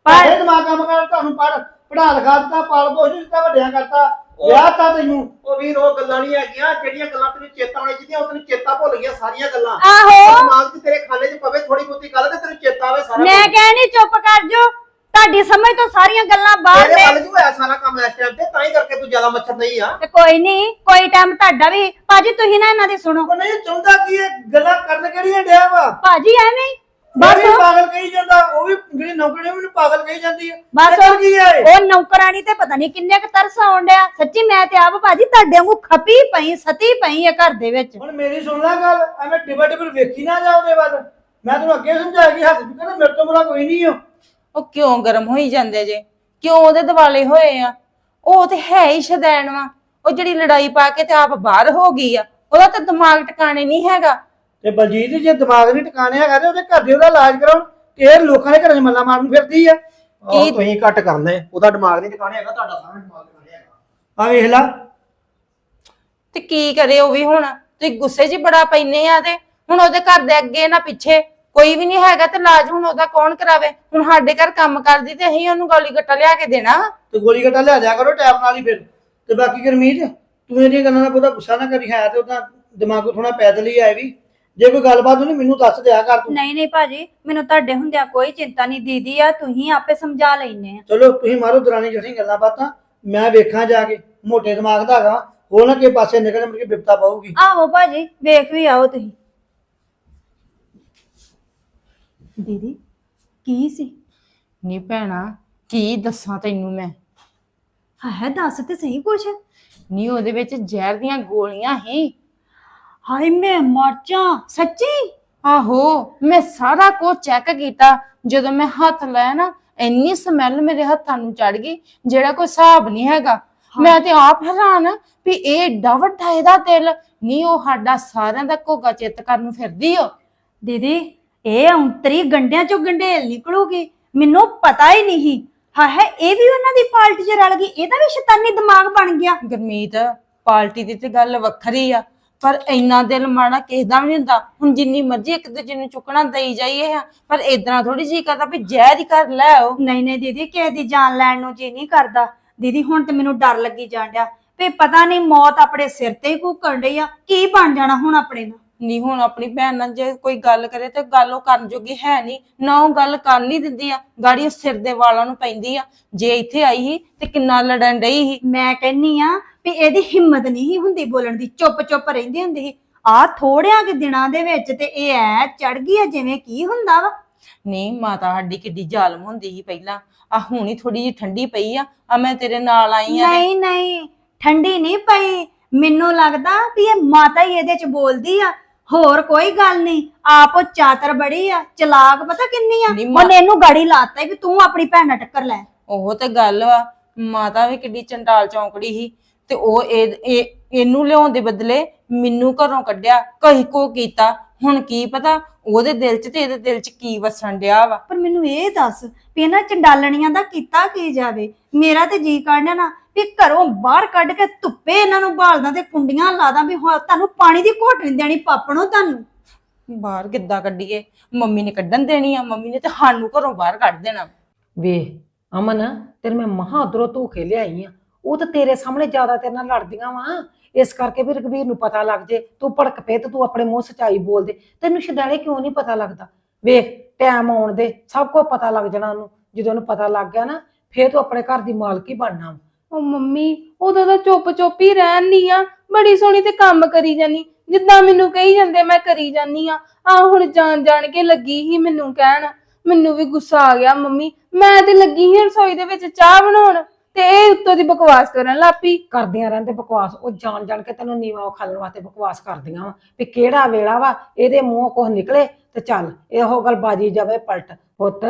ਪਰ- ਦਿਮਾਗ ਕੰਮ ਕਰ ਤੁਹਾਨੂੰ ਪੜ ਪੜਾ ਲਿਖਾ ਦਿੱਤਾ ਪਾਲ ਪੋਸ਼ ਦਿੱਤਾ ਵੱਡਿਆਂ ਕਰਤਾ। ਵਿਆਹ ਤਾਂ ਤੈਨੂੰ। ਉਹ ਵੀਰ ਉਹ ਗੱਲਾਂ ਨਹੀਂ ਹੈਗੀਆਂ ਜਿਹੜੀਆਂ ਗੱਲਾਂ ਤੈਨੂੰ ਚੇਤਾ ਹੋਣੀ ਚਾਹੀਦੀਆਂ ਉਹ ਤੈਨੂੰ ਚੇਤਾ ਭੁੱਲ ਗਿਆ ਸਾਰੀਆਂ ਗੱਲਾਂ। ਆਹੋ। ਦਿਮਾਗ 'ਚ ਤੇਰੇ ਖਾਨੇ 'ਚ ਪਵੇ ਥੋੜੀ ਬਹੁਤੀ ਗੱਲ ਤੇ ਤੈਨੂੰ ਚੇਤਾ ਆਵੇ ਸਾਰਾ ਮੈਂ ਕੁਝ। ਕਹਿਣੀ ਚੁੱਪ ਕਰ ਜੋ ਤੁਹਾਡੀ ਸਮਝ ਤੋਂ ਸਾਰੀਆਂ ਗੱਲਾਂ ਬਾਹਰ ਤੇਰੇ ਨੇ। ਵੱਲ ਜੂ ਹੋਇਆ ਸਾਰਾ ਕੰਮ ਇਸ ਟਾਈਮ ਤੇ ਤਾਂ ਹੀ ਕਰਕੇ ਤੂੰ ਜ਼ਿਆਦਾ ਮੱਛਰ ਨਹੀਂ ਆ। ਤੇ ਕੋਈ ਨਹੀਂ ਕੋਈ ਟਾਈਮ ਤੁਹਾਡਾ ਵੀ। ਭਾਜੀ ਤੁਸੀਂ ਨਾ ਇਹਨਾਂ ਦੀ ਸੁਣੋ। ਉਹ ਨਹੀਂ ਚਾਹੁੰਦਾ ਕੀ ਇਹ ਗੱਲਾਂ ਕਰਨ ਕਿਹੜੀਆਂ ਡਿਆ ਵਾ? ਭਾਜੀ ਐਵੇਂ ਹੀ ਬਸ। ਬਸ ਪਾਗਲ ਕਹੀ ਜਾਂਦਾ ਉਹ ਵੀ ਜਿਹੜੀ ਨੌਕਰੀ ਉਹ ਮੈਨੂੰ ਪਾਗਲ ਕਹੀ ਜਾਂਦੀ ਹੈ ਬਸ। ਇਹ ਕੀ ਹੈ ਇਹ? ਉਹ ਨੌਕਰਾਨੀ ਤੇ ਪਤਾ ਨਹੀਂ ਕਿੰਨੇ ਕੁ ਤਰਸ ਆਉਣ ਡਿਆ। ਸੱਚੀ ਮੈਂ ਤੇ ਆਪ ਭਾਜੀ ਤੁਹਾਡੇ ਵਾਂਗੂ ਖਪੀ ਪਈ ਸਤੀ ਪਈ ਆ ਘਰ ਦੇ ਵਿੱਚ। ਹੁਣ ਮੇਰੀ ਸੁਣ ਲੈ ਗੱਲ ਐਵੇਂ ਟਿਬਰ ਟਿਬਰ ਵੇਖੀ ਨਾ ਜਾ ਉਹਦੇ ਵੱਲ। ਮੈਂ ਤੈਨੂੰ ਅੱਗੇ ਸਮਝਾਇਆ ਕਿ ਹੱਥ ਚੁੱਕੇ ਨਾ ਮੇਰੇ ਤੋਂ ਬੁਰਾ ਕੋਈ ਨਹੀਂ ਹੋ ਉਹ ਕਿਉਂ ਗਰਮ ਹੋਈ ਜਾਂਦੇ ਜੇ? ਕਿਉਂ ਉਹਦੇ ਦਿਵਾਲੇ ਹੋਏ ਆ? ਉਹ ਤੇ ਹੈ ਹੀ ਸ਼ਦੈਣ ਵਾ। ਉਹ ਜਿਹੜੀ ਲੜਾਈ ਪਾ ਕੇ ਤੇ ਆਪ ਬਾਹਰ ਹੋ ਗਈ ਆ ਉਹਦਾ ਤਾਂ ਦਿਮਾਗ ਟਿਕਾਣੇ ਨਹੀਂ ਹੈਗਾ। ਤੇ ਬਲਜੀਤ ਜੇ ਦਿਮਾਗ ਨਹੀਂ ਟਿਕਾਣੇ ਹੈਗਾ ਤੇ ਉਹਦੇ ਘਰ ਦੇ ਉਹਦਾ ਇਲਾਜ ਕਰਾਉਣ ਤੇ ਇਹ ਲੋਕਾਂ ਦੇ ਘਰਾਂ 'ਚ ਮੱਲਾ ਮਾਰਨ ਫਿਰਦੀ ਆ। ਉਹ ਤੁਸੀਂ ਘੱਟ ਕਰਨੇ ਉਹਦਾ ਦਿਮਾਗ ਨਹੀਂ ਟਿਕਾਣੇ ਹੈਗਾ ਤੁਹਾਡਾ ਸਾਰਾ ਦਿਮਾਗ ਟਿਕਾਣੇ ਹੈਗਾ। ਆ ਵੇਖ ਲਾ। ਤੇ ਕੀ ਕਰੇ ਉਹ ਵੀ ਹੁਣ? ਤੁਸੀਂ ਗੁੱਸੇ 'ਚ ਹੀ ਬੜਾ ਪੈਨੇ ਆ ਤੇ ਹੁਣ ਉਹਦੇ ਘਰ ਦੇ ਅੱਗੇ ਨਾ ਪਿੱਛੇ ਕੋਈ ਵੀ ਨਹੀਂ ਹੈਗਾ ਤੇ ਇਲਾਜ ਹੁਣ ਉਹਦਾ ਕੌਣ ਕਰਾਵੇ? ਹੁਣ ਸਾਡੇ ਘਰ ਕੰਮ ਕਰਦੀ ਤੇ ਅਸੀਂ ਉਹਨੂੰ ਗੋਲੀ ਗੱਟਾ ਲਿਆ ਕੇ ਦੇਣਾ। ਵਾ। ਤੇ ਗੋਲੀ ਘਟਾ ਲਿਆ ਦਿਆ ਕਰੋ ਟੈਪ ਨਾਲ ਹੀ ਫਿਰ। ਤੇ ਬਾਕੀ ਗਰਮੀਤ ਤੂੰ ਇਹਦੀਆਂ ਗੱਲਾਂ ਦਾ ਬਹੁਤਾ ਗੁੱਸਾ ਨਾ ਕਰੀ ਹੈ ਤੇ ਉਹਦਾ ਦਿਮਾਗ ਥੋੜਾ ਪੈਦਲ ਹੀ ਆਏ ਵੀ। ਜੇ ਕੋਈ ਗੱਲਬਾਤ ਹੋਣੀ ਮੈਨੂੰ ਦੱਸ ਦਿਆ ਕਰ ਤੂੰ। ਨਹੀਂ ਨਹੀਂ ਭਾਜੀ ਮੈਨੂੰ ਤੁਹਾਡੇ ਹੁੰਦਿਆਂ ਕੋਈ ਚਿੰਤਾ ਨਹੀਂ ਦੀਦੀ ਆ ਤੁਸੀਂ ਆਪੇ ਸਮਝਾ ਲੈਨੇ ਆ। ਚਲੋ ਤੁਸੀਂ ਮਾਰੋ ਦਰਾਣੀ ਜਿਹੜੀ ਗੱਲਾਂ ਬਾਤਾਂ ਮੈਂ ਵੇਖਾਂ ਜਾ ਕੇ ਮੋਟੇ ਦਿਮਾਗ ਦਾ ਹੈਗਾ ਉਹ ਨਾ ਕਿ ਪਾਸੇ ਨਿਕਲ ਮੁੜ ਕੇ ਬਿਪਤਾ ਪਾਊਗੀ। ਆਹੋ ਭਾਜੀ ਵੇਖ ਵੀ ਆਓ ਤੁਸੀਂ। ਦੀਦੀ ਕੀ ਸੀ? ਨੀ ਭੈਣਾ ਕੀ ਦੱਸਾਂ ਤੈਨੂੰ ਮੈਂ? ਹੈ ਦੱਸ ਤੇ ਸਹੀ ਕੁਛ। ਨੀ ਉਹਦੇ ਵਿੱਚ ਜ਼ਹਿਰ ਦੀਆਂ ਗੋਲੀਆਂ ਹੀ ਹਾਏ ਮੈਂ ਮਰ ਜਾ ਸੱਚੀ? ਆਹੋ ਮੈਂ ਸਾਰਾ ਕੁਝ ਚੈੱਕ ਕੀਤਾ। ਜਦੋਂ ਮੈਂ ਹੱਥ ਲਾਇਆ ਨਾ ਇੰਨੀ ਸਮੈਲ ਮੇਰੇ ਹੱਥਾਂ ਨੂੰ ਚੜ ਗਈ ਜਿਹੜਾ ਕੋਈ ਹਿਸਾਬ ਨਹੀਂ ਹੈਗਾ। ਮੈਂ ਤੇ ਆਪ ਹੈਰਾਨ ਆ ਵੀ ਇਹ ਏਡਾ ਵੱਡਾ ਇਹਦਾ ਤਿਲ ਨਹੀਂ ਉਹ ਸਾਡਾ ਸਾਰਿਆਂ ਦਾ ਘੋਗਾ ਚਿੱਤ ਕਰਨ ਨੂੰ ਫਿਰਦੀ ਓ ਦੀਦੀ ਇਹ ਔਂਤਰੀ ਗੰਡਿਆਂ ਚੋਂ ਗੰਡੇਲ ਨਿਕਲੂਗੀ ਮੈਨੂੰ ਪਤਾ ਹੀ ਨਹੀਂ ਹਾਂ ਹੈ ਇਹ ਵੀ ਉਹਨਾਂ ਦੀ ਪਾਰਟੀ 'ਚ ਰਲ ਗਈ ਇਹਦਾ ਵੀ ਸ਼ੈਤਾਨੀ ਦਿਮਾਗ ਬਣ ਗਿਆ। ਗੁਰਮੀਤ ਪਾਰਟੀ ਦੀ ਤੇ ਗੱਲ ਵੱਖਰੀ ਆ। ਪਰ ਇੰਨਾ ਦਿਲ ਮਾੜਾ ਕਿਸੇ ਦਾ ਵੀ ਨਹੀਂ ਹੁੰਦਾ। ਹੁਣ ਜਿੰਨੀ ਮਰਜ਼ੀ ਇੱਕ ਦੂਜੇ ਨੂੰ ਚੁੱਕਣਾ ਦਈ ਜਾਈਏ ਆ ਪਰ ਇਦਾਂ ਥੋੜੀ ਜੀ ਕਰਦਾ ਵੀ ਜ਼ਹਿਰ ਹੀ ਕਰ ਲੈ ਆਓ ਨਹੀਂ ਨਹੀਂ ਦੀਦੀ, ਕਿਸੇ ਦੀ ਜਾਨ ਲੈਣ ਨੂੰ ਜੀ ਨਹੀਂ ਕਰਦਾ। ਦੀਦੀ, ਹੁਣ ਤੇ ਮੈਨੂੰ ਡਰ ਲੱਗੀ ਜਾਣ ਡਿਆ। ਵੀ ਪਤਾ ਨਹੀਂ ਮੌਤ ਆਪਣੇ ਸਿਰ ਤੇ ਹੀ ਘੁੱਕਣ ਡਈ ਆ। ਕੀ ਬਣ ਜਾਣਾ ਹੁਣ ਆਪਣੇ ਨਾਲ? ਨਹੀਂ ਹੁਣ ਆਪਣੀ ਭੈਣ ਨਾਲ ਜੇ ਕੋਈ ਗੱਲ ਕਰੇ ਤੇ ਗੱਲ ਉਹ ਕਰਨ ਜੋਗੀ ਹੈ ਨਹੀਂ ਨਾ ਉਹ ਗੱਲ ਕਰ ਨਹੀਂ ਦਿੰਦੀ ਆ ਗਾੜੀ ਉਹ ਸਿਰ ਦੇ ਵਾਲਾਂ ਨੂੰ ਪੈਂਦੀ ਆ। ਜੇ ਇੱਥੇ ਆਈ ਸੀ ਤੇ ਕਿੰਨਾ ਲੜਨ ਡਈ ਸੀ। ਮੈਂ ਕਹਿੰਨੀ ਆ ਵੀ ਇਹਦੀ ਹਿੰਮਤ ਨਹੀਂ ਹੁੰਦੀ ਬੋਲਣ ਦੀ ਚੁੱਪ ਚੁੱਪ ਰਹਿੰਦੀ ਹੁੰਦੀ ਸੀ। ਆ ਥੋੜਿਆਂ ਕਿ ਦਿਨਾਂ ਦੇ ਵਿੱਚ ਤੇ ਇਹ ਐ ਚੜ ਗਈ ਆ ਜਿਵੇਂ ਕੀ ਹੁੰਦਾ ਵਾ। ਨਹੀਂ ਮਾਤਾ ਸਾਡੀ ਕਿੱਡੀ ਜ਼ਾਲਮ ਹੁੰਦੀ ਸੀ ਪਹਿਲਾਂ। ਆ ਹੁਣ ਹੀ ਥੋੜੀ ਜਿਹੀ ਠੰਡੀ ਪਈ ਆ ਆ ਮੈਂ ਤੇਰੇ ਨਾਲ ਆਈ ਆ ਨਹੀਂ ਨਹੀਂ ਠੰਡੀ ਨਹੀਂ ਪਈ। ਮੈਨੂੰ ਲੱਗਦਾ ਵੀ ਇਹ ਮਾਤਾ ਹੀ ਇਹਦੇ ਚ ਬੋਲਦੀ ਆ। ਹੋਰ ਕੋਈ ਗੱਲ ਨਹੀਂ ਆਪ ਉਹ ਚਾਤਰ ਬੜੀ ਆ ਚਲਾਕ ਪਤਾ ਕਿੰਨੀ ਆ? ਨੀ ਮਾਂ- ਉਹਨੇ ਇਹਨੂੰ ਗਾੜੀ ਲਾਤਾ ਵੀ ਤੂੰ ਆਪਣੀ ਭੈਣ ਨਾਲ ਟੱਕਰ ਲੈ। ਉਹ ਤੇ ਗੱਲ ਵਾ ਮਾਤਾ ਵੀ ਕਿੱਡੀ ਚੰਡਾਲ ਚੌਂਕੜੀ ਸੀ ਤੇ ਉਹ ਇਹ ਇਹ- ਇਹਨੂੰ ਲਿਆਉਣ ਦੇ ਬਦਲੇ ਮੈਨੂੰ ਘਰੋਂ ਕੱਢਿਆ ਕਹੀ ਕੋ ਕੀਤਾ ਹੁਣ ਕੀ ਪਤਾ ਉਹਦੇ ਦਿਲ 'ਚ ਤੇ ਇਹਦੇ ਦਿਲ 'ਚ ਕੀ ਵਸਣ ਡਿਆ ਵਾ। ਪਰ ਮੈਨੂੰ ਇਹ ਦੱਸ ਵੀ ਇਹਨਾਂ ਚੰਡਾਲਣੀਆਂ ਦਾ ਕੀਤਾ ਕੀ ਜਾਵੇ? ਮੇਰਾ ਤੇ ਜੀ ਕਰਨਾ ਨਾ ਵੀ ਘਰੋਂ ਬਾਹਰ ਕੱਢ ਕੇ ਧੁੱਪੇ ਇਹਨਾਂ ਨੂੰ ਬਾਲਦਾ ਤੇ ਕੁੰਡੀਆਂ ਲਾਦਾ ਵੀ ਹੁਣ ਤੁਹਾਨੂੰ ਪਾਣੀ ਦੀ ਘੋਟ ਨਹੀਂ ਦੇਣੀ ਪਾਪਣੋ ਤੁਹਾਨੂੰ। ਬਾਹਰ ਕਿੱਦਾਂ ਕੱਢੀਏ? ਮੰਮੀ ਨੇ ਕੱਢਣ ਦੇਣੀ ਆ ਮੰਮੀ ਨੇ ਤੇ ਸਾਨੂੰ ਘਰੋਂ ਬਾਹਰ ਕੱਢ ਦੇਣਾ। ਵੇ ਅਮਨ ਤੇਰੇ ਮੈਂ ਮਹਾ ਉਧਰੋਂ ਧੋ ਕੇ ਲਿਆਈ ਆ। ਉਹ ਤਾਂ ਤੇਰੇ ਸਾਹਮਣੇ ਜ਼ਿਆਦਾ ਤੇਰੇ ਨਾਲ ਲੜਦੀਆਂ ਵਾ। ਇਸ ਕਰਕੇ ਵੀ ਰਘਬੀਰ ਨੂੰ ਪਤਾ ਲੱਗ ਜੇ ਤੂੰ ਭੜਕ ਪਏ ਤੇ ਤੂੰ ਆਪਣੇ ਮੂੰਹ ਸਚਾਈ ਬੋਲ ਦੇ। ਤੈਨੂੰ ਸ਼ਦਾਲੇ ਕਿਉਂ ਨਹੀਂ ਪਤਾ ਲੱਗਦਾ? ਵੇਖ ਟਾਈਮ ਆਉਣ ਦੇ ਸਭ ਕੁਝ ਪਤਾ ਲੱਗ ਜਾਣਾ ਉਹਨੂੰ। ਜਦੋਂ ਉਹਨੂੰ ਪਤਾ ਲੱਗ ਗਿਆ ਨਾ ਫੇਰ ਤੂੰ ਆਪਣੇ ਘਰ ਦੀ ਮਾਲਕ ਹੀ ਬਣਨਾ ਵਾ। ਉਹ ਮੰਮੀ, ਉਦੋਂ ਤਾਂ ਚੁੱਪ ਚੁੱਪ ਹੀ ਰਹਿਣੀ ਆ। ਬੜੀ ਸੋਹਣੀ ਤੇ ਕੰਮ ਕਰੀ ਜਾਨੀ ਜਿੱਦਾਂ ਮੈਨੂੰ ਕਹੀ ਜਾਂਦੇ, ਮੈਂ ਕਰੀ ਜਾਨੀ ਆ। ਆ ਹੁਣ ਜਾਣ ਜਾਣ ਕੇ ਲੱਗੀ ਹੀ ਮੈਨੂੰ ਕਹਿਣ। ਮੈਨੂੰ ਵੀ ਗੁੱਸਾ ਆ ਗਿਆ, ਮੰਮੀ। ਮੈਂ ਤੇ ਲੱਗੀ ਹੀ ਰਸੋਈ ਦੇ ਵਿੱਚ ਚਾਹ ਬਣਾਉਣ ਤੇ ਇਹ ਉੱਤੋਂ ਦੀ ਬਕਵਾਸ ਕਰਨ ਲੱਪੀ ਕਰਦੀਆਂ ਰਹਿੰਦੇ ਬਕਵਾਸ। ਉਹ ਜਾਣ ਜਾਣ ਕੇ ਤੈਨੂੰ ਨੀਵਾ ਖਾਲਣ ਵਾਸਤੇ ਬਕਵਾਸ ਕਰਦੀਆਂ ਵਾ ਵੀ ਕਿਹੜਾ ਵੇਲਾ ਵਾ। ਇਹਦੇ ਮੂੰਹ ਕੁਝ ਨਿਕਲੇ ਤੇ ਚੱਲ, ਇਹੋ ਗੱਲ ਬਾਜੀ ਜਾਵੇ ਪਲਟ। ਪੁੱਤ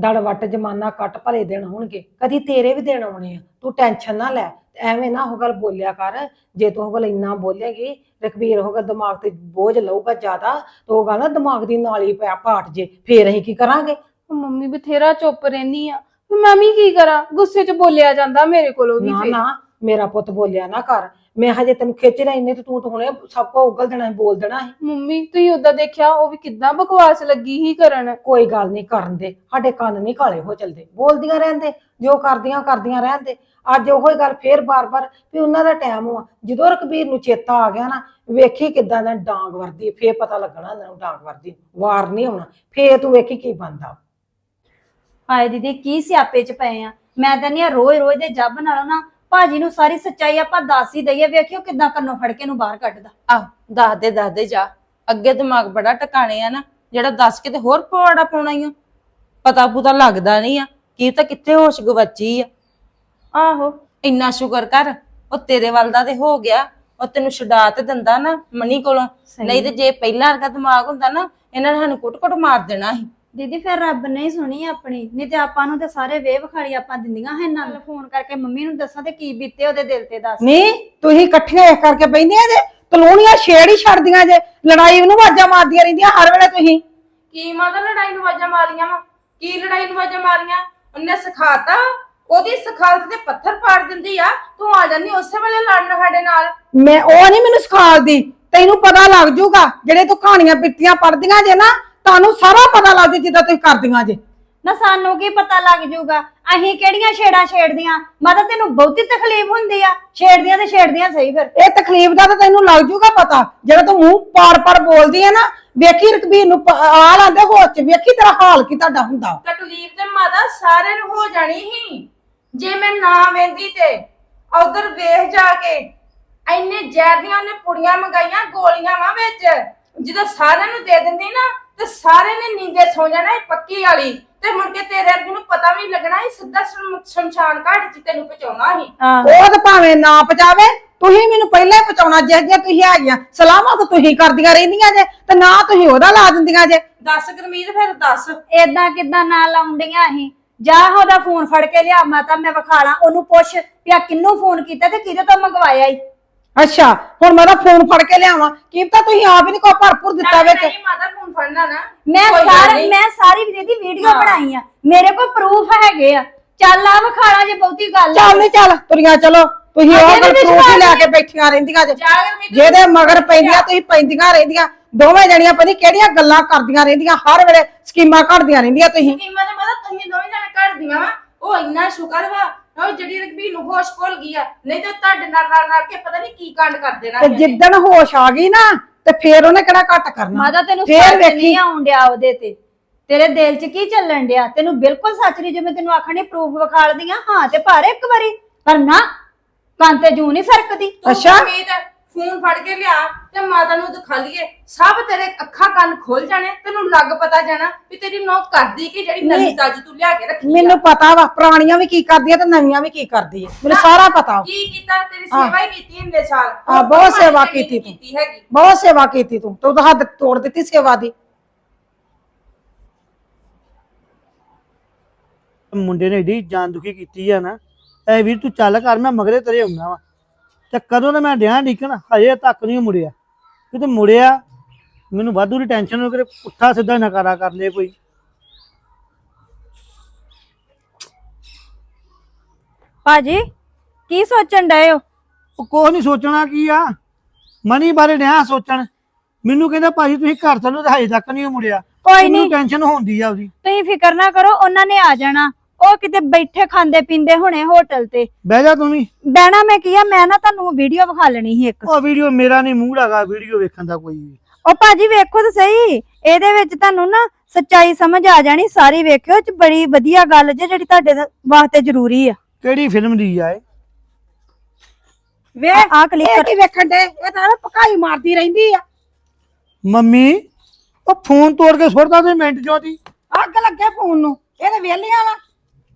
ਦੜ ਵੱਟ ਜਮਾਨਾ ਕੱਟ ਭਲੇ ਦਿਨ ਹੋਣਗੇ। ਕਦੀ ਤੇਰੇ ਵੀ ਦਿਨ ਆਉਣੇ ਆ। ਤੂੰ ਟੈਨਸ਼ਨ ਨਾ ਲੈ ਐਵੇਂ ਨਾ ਉਹ ਗੱਲ ਬੋਲਿਆ ਕਰ। ਜੇ ਤੂੰ ਉਹ ਗੱਲ ਇੰਨਾ ਬੋਲੇਗੀ ਰਕਬੀਰ ਉਹ ਗੱਲ ਦਿਮਾਗ ਤੇ ਬੋਝ ਲਊਗਾ ਜ਼ਿਆਦਾ ਤੇ ਉਹ ਗੱਲ ਨਾ ਦਿਮਾਗ ਦੀ ਨਾਲੀ ਪੈ ਪਾਟ ਜੇ ਫੇਰ ਅਸੀਂ ਕੀ ਕਰਾਂਗੇ? ਮੰਮੀ ਬਥੇਰਾ ਚੁੱਪ ਰਹਿਨੀ ਆ। ਮੈਂ ਵੀ ਕੀ ਕਰਾਂ? ਗੁੱਸੇ 'ਚ ਬੋਲਿਆ ਜਾਂਦਾ ਮੇਰੇ ਕੋਲੋਂ ਵੀ ਨਾ ਫੇਰ। ਨਾ ਮੇਰਾ ਪੁੱਤ ਬੋਲਿਆ ਨਾ ਕਰ। ਮੈਂ ਹਜੇ ਤੈਨੂੰ ਖਿੱਚ ਰਿਹਾ ਇੰਨੇ ਤੇ ਤੂੰ ਤਾਂ ਹੁਣੇ ਸਭ ਕੋ ਉਗਲ ਦੇਣਾ ਸੀ, ਬੋਲ ਦੇਣਾ ਸੀ। ਮੰਮੀ ਤੁਸੀਂ ਉਦਾਂ ਦੇਖਿਆ ਉਹ ਵੀ ਕਿੱਦਾਂ ਬਕਵਾਸ ਲੱਗੀ ਹੀ ਕਰਨ? ਕੋਈ ਗੱਲ ਨਹੀਂ ਕਰਨ ਦੇ ਸਾਡੇ ਕੰਨ ਨਹੀਂ ਕਾਲੇ ਹੋ ਚਲਦੇ ਬੋਲਦੀਆਂ ਰਹਿੰਦੇ ਜੋ ਕਰਦੀਆਂ ਕਰਦੀਆਂ ਰਹਿੰਦੇ। ਅੱਜ ਉਹੋ ਹੀ ਗੱਲ ਫੇਰ ਬਾਰ-ਬਾਰ ਵੀ ਉਹਨਾਂ ਦਾ ਟਾਈਮ ਆ ਜਦੋਂ ਰਕਬੀਰ ਨੂੰ ਚੇਤਾ ਆ ਗਿਆ ਨਾ ਵੇਖੀ ਕਿਦਾਂ ਦਾ ਡਾਂਗ ਵਰਦੀ ਫੇਰ ਪਤਾ ਲੱਗਣਾ ਇਹਨਾਂ ਨੂੰ ਡਾਂਗ ਵਰਦੀ ਵਾਰ ਨਹੀਂ ਆਉਣਾ ਫੇਰ ਤੂੰ ਵੇਖੀ ਕੀ ਬੰਦਾ ਹਾਏ ਦੀਦੀ ਕੀ ਸਿਆਪੇ ਚ ਪਏ ਆ? ਮੈਂ ਤਾਂ ਨਹੀਂ ਰੋਜ਼ ਰੋਜ਼ ਦੇ ਜੱਬ ਨਾਲੋਂ ਨਾ ਭਾਜੀ ਨੂੰ ਸਾਰੀ ਸੱਚਾਈ ਆਪਾਂ ਦੱਸ ਹੀ ਦਈਏ ਵੇਖਿਓ ਕਿਦਾਂ ਕੰਨੋਂ ਫੜ ਕੇ ਨੂੰ ਬਾਹਰ ਕੱਢਦਾ। ਆ ਦੱਸ ਦੇ ਦੱਸ ਦੇ ਜਾ। ਅੱਗੇ ਦਿਮਾਗ ਬੜਾ ਟਿਕਾਣੇ ਆ ਨਾ ਜਿਹੜਾ ਦੱਸ ਕੇ ਤੇ ਹੋਰ ਪਵਾੜਾ ਪਾਉਣਾ ਹੀ ਆ। ਪਤਾ ਪੁਤਾ ਲੱਗਦਾ ਨਹੀਂ ਆ ਕੀ ਤਾਂ ਕਿੱਥੇ ਹੋਸ਼ ਗਵੱਚੀ ਆ। ਆਹੋ। ਇੰਨਾ ਸ਼ੁਕਰ ਕਰ ਉਹ ਤੇਰੇ ਵੱਲ ਦਾ ਤੇ ਹੋ ਗਿਆ ਉਹ ਤੈਨੂੰ ਛਡਾ ਤੇ ਦਿੰਦਾ ਨਾ ਮਨੀ ਕੋਲੋਂ। ਨਹੀਂ ਤੇ ਜੇ ਪਹਿਲਾਂ ਵਰਗਾ ਦਿਮਾਗ ਹੁੰਦਾ ਨਾ ਇਹਨਾਂ ਨੇ ਸਾਨੂੰ ਕੁੱਟ-ਕੁੱਟ ਮਾਰ ਦੇਣਾ ਸੀ। ਦੀਦੀ ਫਿਰ ਰੱਬ ਨੇ ਹੀ ਸੁਣੀ ਆਪਣੀ। ਨਹੀਂ ਤੇ ਆਪਾਂ ਨੂੰ ਤੇ ਸਾਰੇ ਵੇਹ ਵਿਖਾਲੀ ਆਪਾਂ ਦਿੰਦੀਆਂ ਹੈ ਨਾਲ ਫੋਨ ਕਰਕੇ ਮੰਮੀ ਨੂੰ ਦੱਸਾਂ ਤੇ ਕੀ ਬੀਤੇ ਉਹਦੇ ਦਿਲ ਤੇ ਦੱਸ। ਨਹੀਂ ਤੁਸੀਂ ਇਕੱਠੀਆਂ ਇਸ ਕਰਕੇ ਬੈਂਦੀਆਂ ਜੇ। ਤਲੂਣੀਆਂ ਛੇੜ ਹੀ ਛੱਡਦੀਆਂ ਜੇ। ਲੜਾਈ ਨੂੰ ਆਵਾਜ਼ਾਂ ਮਾਰਦੀਆਂ ਰਹਿੰਦੀਆਂ ਹਰ ਵੇਲੇ ਤੁਸੀਂ। ਕੀ ਮਾਤਾ ਲੜਾਈ ਨੂੰ ਵਾਜਾਂ ਮਾਰੀਆਂ ਵਾ? ਕੀ ਲੜਾਈ ਨੂੰ ਵਾਜਾਂ ਮਾਰੀਆਂ? ਉਹਨੇ ਸਿਖਾਤਾ। ਉਹਦੀ ਸਖਾਲਤ ਤੇ ਪੱਥਰ ਪਾੜ ਦਿੰਦੀ ਆ। ਤੂੰ ਆ ਜਾਂਦੀ ਉਸੇ ਵੇਲੇ ਲੜਨ ਸਾਡੇ ਨਾਲ। ਮੈਂ ਉਹ ਨਹੀਂ ਮੈਨੂੰ ਸਿਖਾਲਦੀ। ਤੈਨੂੰ ਪਤਾ ਲੱਗ ਜਾਊਗਾ ਜਿਹੜੇ ਤੂੰ ਕਹਾਣੀਆਂ ਪਿੱਤੀਆਂ ਪੜਦੀਆਂ ਜੇ ਨਾ ਤੁਹਾਨੂੰ ਸਾਰਾ ਪਤਾ ਲੱਗ ਜੂ ਜਿੱਦਾਂ ਤੁਸੀਂ ਕਰਦੀਆਂ ਜੇ। ਨਾ ਸਾਨੂੰ ਕੀ ਪਤਾ ਲੱਗ ਜਾਊਗਾ ਅਸੀਂ ਕਿਹੜੀਆਂ ਛੇੜਾਂ ਛੇੜਦੀਆਂ? ਮਾਤਾ ਤੈਨੂੰ ਬਹੁਤੀ ਤਕਲੀਫ ਹੁੰਦੀ ਆ। ਛੇੜਦੀਆਂ ਤੇ ਛੇੜਦੀਆਂ ਸਹੀ ਫਿਰ। ਇਹ ਤਕਲੀਫ ਦਾ ਤਾਂ ਤੈਨੂੰ ਲੱਗ ਜਾਊਗਾ ਪਤਾ। ਜਿਹੜਾ ਤੂੰ ਮੂੰਹ ਪਾੜ-ਪਾੜ ਬੋਲਦੀ ਹੈ ਨਾ ਵੇਖੀ ਰਕਬੀਰ ਨੂੰ ਪ- ਆ ਲਾਂਦੇ ਹੋਸ਼ ਚ ਵੇਖੀ ਤੇਰਾ ਹਾਲ ਕੀ ਤੁਹਾਡਾ ਹੁੰਦਾ। ਤਕਲੀਫ ਤੇ ਮਾਤਾ ਸਾਰਿਆਂ ਨੂੰ ਹੋ ਜਾਣੀ ਸੀ। ਜੇ ਮੈਂ ਨਾ ਵੇਂਦੀ ਤੇ ਉਧਰ ਵੇਖ ਜਾ ਕੇ ਐਨੇ ਜ਼ਹਿਰ ਦੀਆਂ ਉਹਨੇ ਪੁੜੀਆਂ ਮੰਗਾਈਆਂ ਗੋਲੀਆਂ ਵਾ ਵਿੱਚ। ਜਦੋਂ ਸਾਰਿਆਂ ਨੂੰ ਦੇ ਦਿੰਦੀ ਨਾ ਤੇ ਸਾਰੇ ਨੇ ਨੀਂਦੇ ਸੌ ਜਾਣਾ ਇਹ ਪੱਕੀ ਵਾਲੀ। ਤੇ ਮੁੜ ਕੇ ਤੇਰੇ ਅੱਗੇ ਨੂੰ ਪਤਾ ਵੀ ਲੱਗਣਾ ਇਹ ਸਿੱਧਾ ਸ਼ਮ- ਸ਼ਮਸ਼ਾਨ ਘਾਟ 'ਚ ਤੈਨੂੰ ਪਹੁੰਚਾਉਣਾ ਸੀ। ਉਹ ਤਾਂ ਭਾਵੇਂ ਨਾ ਪਚਾਵੇ ਤੁਸੀਂ ਮੈਨੂੰ ਪਹਿਲਾਂ ਹੀ ਪਚਾਉਣਾ ਜਿਹੇ ਜਿਹੀਆਂ ਤੁਸੀਂ ਹੈਗੀਆਂ। ਸਲਾਮਾਂ ਤਾਂ ਤੁਸੀਂ ਕਰਦੀਆਂ ਰਹਿੰਦੀਆਂ ਜੇ ਤੇ ਨਾ ਤੁਸੀਂ ਉਹਦਾ ਲਾ ਦਿੰਦੀਆਂ ਜੇ। ਦੱਸ ਗਰਮੀਤ ਫਿਰ ਦੱਸ। ਏਦਾਂ ਕਿਦਾਂ ਨਾ ਲਾਉਂਦੀਆਂ ਅਸੀਂ। ਜਾ ਉਹਦਾ ਫੋਨ ਫੜ ਕੇ ਲਿਆ ਮਾਤਾ ਮੈਂ ਵਿਖਾਲਾਂ ਉਹਨੂੰ ਪੁੱਛ ਵੀ ਆ ਕਿੰਨੂੰ ਫੋਨ ਕੀਤਾ ਤੇ ਕਿਹਦੇ ਤੋਂ ਮੰਗਵਾਇਆ ਈ? ਅੱਛਾ ਹੁਣ ਮੈਂ ਤਾਂ ਫੋਨ ਫੜ ਕੇ ਲਿਆਵਾਂ। ਕੀ ਪਤਾ ਤੁਸੀਂ ਆਪ ਹੀ ਨਹੀਂ ਕੋਈ ਭਰਪੂਰ ਦਿੱਤਾ ਵਿੱਚ ਨਹੀਂ ਮਾਤਾ ਫੋਨ ਫੜਨਾ ਨਾ ਮੈਂ ਕੋਈ ਗੱਲ ਸਾਰੀ ਨਹੀਂ। ਮੈਂ ਸਾਰੀ ਦੀਦੀ ਵੀਡੀਓ ਹਾਂ। ਬਣਾਈ ਆ। ਮੇਰੇ ਕੋਲ ਪ੍ਰੂਫ ਹੈਗੇ ਆ। ਚੱਲ ਆ ਵਿਖਾਲਾਂ ਜੇ ਬਹੁਤੀ ਗੱਲ ਆ। ਚੱਲ ਨਹੀਂ ਚੱਲ ਤੁਰੀਆਂ ਚਲੋ। ਤੁਸੀਂ ਉਹ ਗੱਲ ਪ੍ਰੂਫ ਹੀ ਲੈ ਕੇ ਬੈਠੀਆਂ ਰਹਿੰਦੀਆਂ ਜੇ। ਜਿਹਦੇ ਮਗਰ ਪੈਂਦੀਆਂ ਤੁਸੀਂ ਪੈਂਦੀਆਂ ਰਹਿੰਦੀਆਂ। ਦੋਵੇਂ ਜਣੀਆਂ ਪਤਾ ਨੀ ਕਿਹੜੀਆਂ ਗੱਲਾਂ ਕਰਦੀਆਂ ਰਹਿੰਦੀਆਂ। ਹਰ ਵੇਲੇ ਸਕੀਮਾਂ ਘੜਦੀਆਂ ਰਹਿੰਦੀਆਂ ਤੁਸੀਂ। ਸਕੀਮਾਂ ਦੇ ਮਤਲਬ ਤੁਸੀਂ ਦੋਵੇਂ ਜਣੇ ਘੜਦੀਆਂ ਵਾ। ਉਹ ਇੰਨਾ ਸ਼ੁਕਰ ਵਾ। ਉਹ ਜਿਹੜੀ ਰਘਬੀਰ ਨੂੰ ਹੋਸ਼ ਭੁੱਲ ਗਈ ਆ ਨਹੀਂ ਤੇ ਤੁਹਾਡੇ ਨਾਲ ਰਲ ਰਲ ਕੇ ਪਤਾ ਨਹੀਂ ਕੀ ਕਾਂਡ ਕਰ ਦੇਣਾ ਤੇ। ਜਿੱਦਣ ਹੋਸ਼ ਆ ਗਈ ਨਾ ਤੇ ਫੇਰ ਉਹਨੇ ਕਿਹੜਾ ਘੱਟ ਕਰਨਾ? ਮਾਤਾ ਤੈਨੂੰ ਫੇਰ ਸੱਚ ਵੇਖੀ। ਨਹੀਂ ਆਉਣ ਡਿਆ ਉਹਦੇ ਤੇ। ਤੇਰੇ ਦਿਲ 'ਚ ਕੀ ਚੱਲਣ ਡਿਆ? ਤੈਨੂੰ ਬਿਲਕੁਲ ਸੱਚ ਨਹੀਂ ਜਿਵੇਂ ਤੈਨੂੰ ਆਖਣੀ ਪ੍ਰੂਫ ਵਿਖਾਲਦੀਆਂ ਹਾਂ ਤੇ ਭਾਰੇ ਇੱਕ ਵਾਰੀ। ਪਰ ਨਾ ਕੰਨ ਤੇ ਜੂ ਨਹੀਂ ਸਰਕਦੀ ਤੂੰ ਅੱਛਾ। ਉਮੀਦ ਫੋਨ ਫੜ ਕੇ ਲਿਆ ਤੇ ਮਾਤਾ ਨੂੰ ਦਿਖਾ ਲਈਏ ਸਭ ਤੇਰੇ ਅੱਖਾਂ ਕੰਨ ਖੁੱਲ ਜਾਣੇ ਤੈਨੂੰ ਲੱਗ ਪਤਾ ਜਾਣਾ ਵੀ ਤੇਰੀ ਨੌ ਕਰਦੀ ਕਿ ਜਿਹੜੀ ਨਵੀਂ ਨਹੀਂ। ਤਾਜੀ ਤੂੰ ਲਿਆ ਕੇ ਰੱਖੀ ਆ। ਮੈਨੂੰ ਪਤਾ ਵਾ ਪੁਰਾਣੀਆਂ ਵੀ ਕੀ ਕਰਦੀਆਂ ਤੇ ਨਵੀਆਂ ਵੀ ਕੀ ਕਰਦੀ ਹੈ ਮੈਨੂੰ ਸਾਰਾ ਪਤਾ ਵਾ। ਕੀ ਕੀਤਾ ਤੇਰੀ ਹਾਂ। ਸੇਵਾ ਹੀ ਕੀਤੀ ਇੰਨੇ ਸਾਲ ਹਾਂ, ਬਹੁਤ ਹੋਰ ਸੇਵਾ ਕੀਤੀ ਤੂੰ। ਕੀਤੀ ਹੈਗੀ ਬਹੁਤ ਸੇਵਾ ਕੀਤੀ ਤੂੰ ਤੂੰ ਤਾਂ ਹੱਦ ਤੋੜ ਦਿੱਤੀ ਸੇਵਾ ਦੀ ਮੁੰਡੇ ਨੇ ਏਡੀ ਜਾਨ ਦੁਖੀ ਕੀਤੀ ਆ ਨਾ ਐ ਵੀਰ ਤੂੰ ਚੱਲ ਕਰ ਮੈਂ ਮਗਰੇ ਤੇਰੇ ਆਉਣਾ ਵਾ ਤੇ ਕਦੋਂ ਦਾ ਮੈਂ ਡਿਆਂ ਢੀਕਣ ਹਜੇ ਤੱਕ ਨਹੀਂ ਮੁੜਿਆ। ਕਿਤੇ ਮੁੜਿਆ ਮੈਨੂੰ ਵਾਧੂ ਦੀ ਟੈਨਸ਼ਨ ਹੋ ਕਰੇ ਪੁੱਠਾ ਸਿੱਧਾ ਨਕਾਰਾ ਕਰ ਲੇ ਕੋਈ। ਭਾਜੀ ਕੀ ਸੋਚਣ ਡਏ ਹੋ? ਉਹ ਕੁਛ ਨਹੀਂ ਸੋਚਣਾ ਕੀ ਆ। ਮਨੀ ਬਾਰੇ ਡਿਆਂ ਸੋਚਣ। ਮੈਨੂੰ ਕਹਿੰਦਾ ਭਾਜੀ ਤੁਸੀਂ ਘਰ ਚੱਲੋ ਤੇ ਹਜੇ ਤੱਕ ਨਹੀਂ ਮੁੜਿਆ। ਕੋਈ ਮੈਨੂੰ ਨਹੀਂ ਟੈਨਸ਼ਨ ਹੁੰਦੀ ਆ ਉਹਦੀ। ਤੁਸੀਂ ਫਿਕਰ ਨਾ ਕਰੋ ਉਹਨਾਂ ਨੇ ਆ ਜਾਣਾ। ਉਹ ਕਿਤੇ ਬੈਠੇ ਖਾਂਦੇ ਪੀਂਦੇ ਹੋਣੇ ਹੋਟਲ ਤੇ। ਬਹਿ ਜਾ ਤੂੰ ਵੀ। ਬਹਿਣਾ ਮੈਂ ਕੀ ਆ? ਮੈਂ ਨਾ ਤੁਹਾਨੂੰ ਵੀਡੀਓ ਵਿਖਾ ਲੈਣੀ ਸੀ ਇੱਕ। ਉਹ ਵੀਡੀਓ ਮੇਰਾ ਨਹੀਂ ਮੂਡ ਹੈਗਾ ਵੀਡੀਓ ਵੇਖਣ ਦਾ ਕੋਈ ਵੀ। ਉਹ ਭਾਜੀ ਵੇਖੋ ਤਾਂ ਸਹੀ ਇਹਦੇ ਵਿੱਚ ਤੁਹਾਨੂੰ ਨਾ ਸੱਚਾਈ ਸਮਝ ਆ ਜਾਣੀ ਸਾਰੀ ਵੇਖਿਓ ਚ ਬੜੀ ਵਧੀਆ ਗੱਲ ਜੇ ਜਿਹੜੀ ਤੁਹਾਡੇ ਵਾਸਤੇ ਜ਼ਰੂਰੀ ਆ। ਕਿਹੜੀ ਫਿਲਮ ਦੀ ਆ ਇਹ? ਵੇ ਆ ਕਲਿੱਕ ਇਹ ਕੀ ਵੇਖਣ ਦੇ? ਇਹ ਤਾਂ ਪਕਾਈ ਮਾਰਦੀ ਰਹਿੰਦੀ ਆ। ਮੰਮੀ ਉਹ ਫੋਨ ਤੋੜ ਕੇ ਸੁੱਟਦਾ ਤੇ ਮਿੰਟ ਚੋਂ ਦੀ। ਅੱਗ ਲੱਗੇ ਫੋਨ ਨੂੰ। ਇਹ ਤਾਂ ਵੇਲੀਆਂ ਵਾ।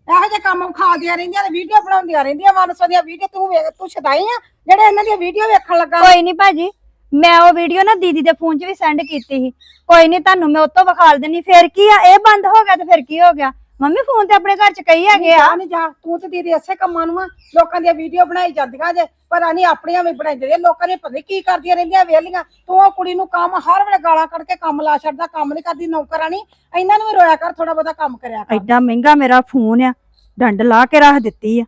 ਇਹੋ ਜਿਹੇ ਕੰਮ ਖਾਦੀਆਂ ਰਹਿੰਦੀਆਂ ਤੇ ਵੀਡੀਓ ਬਣਾਉਂਦੀਆਂ ਰਹਿੰਦੀਆਂ ਮਨਸੋ ਦੀਆਂ ਵੀਡੀਓ ਤੂੰ ਵੇਖ, ਤੂੰ ਛਦਾਈ ਆ? ਜਿਹੜੇ ਇਹਨਾਂ ਦੀਆਂ ਵੀਡੀਓ ਵੇਖਣ ਲੱਗਾ ਕੋਈ ਨਹੀਂ ਭਾਜੀ, ਮੈਂ ਉਹ ਵੀਡੀਓ ਨਾ ਦੀਦੀ ਦੇ ਫੋਨ 'ਚ ਵੀ ਸੈਂਡ ਕੀਤੀ ਸੀ। ਕੋਈ ਨਹੀਂ ਤੁਹਾਨੂੰ ਮੈਂ ਉਤੋਂ ਵਿਖਾਲ ਦੇਣੀ ਫੇਰ ਕੀ ਆ? ਇਹ ਬੰਦ ਹੋ ਗਿਆ ਤੇ ਫਿਰ ਕੀ ਹੋ ਗਿਆ? ਮੰਮੀ ਫੋਨ ਤੇ ਆਪਣੇ ਘਰ 'ਚ ਕਈ ਹੈਗੇ ਆ। ਜਾ ਨਹੀਂ ਜਾ ਤੂੰ ਤੇ ਦੀਦੀ ਐਸੇ ਕੰਮਾਂ ਨੂੰ ਆ। ਲੋਕਾਂ ਦੀਆਂ ਵੀਡੀਓ ਬਣਾਈ ਜਾਂਦੀਆਂ ਜੇ ਪਰ ਨਹੀਂ ਆਪਣੀਆਂ ਵੀ ਬਣਾਈ ਜਾਂਦੀਆਂ। ਲੋਕਾਂ ਨੇ ਪਤਾ ਨੀ ਕੀ ਕਰਦੀਆਂ ਰਹਿੰਦੀਆਂ ਵੇਲੀਆਂ ਤੂੰ ਉਹ ਕੁੜੀ ਨੂੰ ਕੰਮ ਹਰ ਵੇਲੇ ਗਾਲਾਂ ਕੱਢ ਕੇ ਕੰਮ ਲਾ ਛੱਡਦਾ ਕੰਮ ਨਹੀਂ ਕਰਦੀ ਨੌਕਰਾਨੀ। ਇਹਨਾਂ ਨੂੰ ਵੀ ਰੋਇਆ ਕਰ ਥੋੜਾ ਬਹੁਤਾ ਕੰਮ ਕਰਿਆ ਕਰ। ਐਡਾ ਮਹਿੰਗਾ ਮੇਰਾ ਫੋਨ ਆ ਡੰਡ ਲਾ ਕੇ ਰੱਖ ਦਿੱਤੀ ਆ।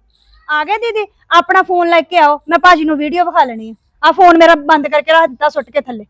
ਆ ਗਏ ਦੀਦੀ ਆਪਣਾ ਫੋਨ ਲੈ ਕੇ ਆਓ ਮੈਂ ਭਾਜੀ ਨੂੰ ਵੀਡੀਓ ਵਿਖਾ ਲੈਣੀ ਆ। ਆ ਫੋਨ ਮੇਰਾ ਬੰਦ ਕਰਕੇ ਰੱਖ ਦਿੱਤਾ ਸੁੱਟ ਕੇ ਥੱਲੇ।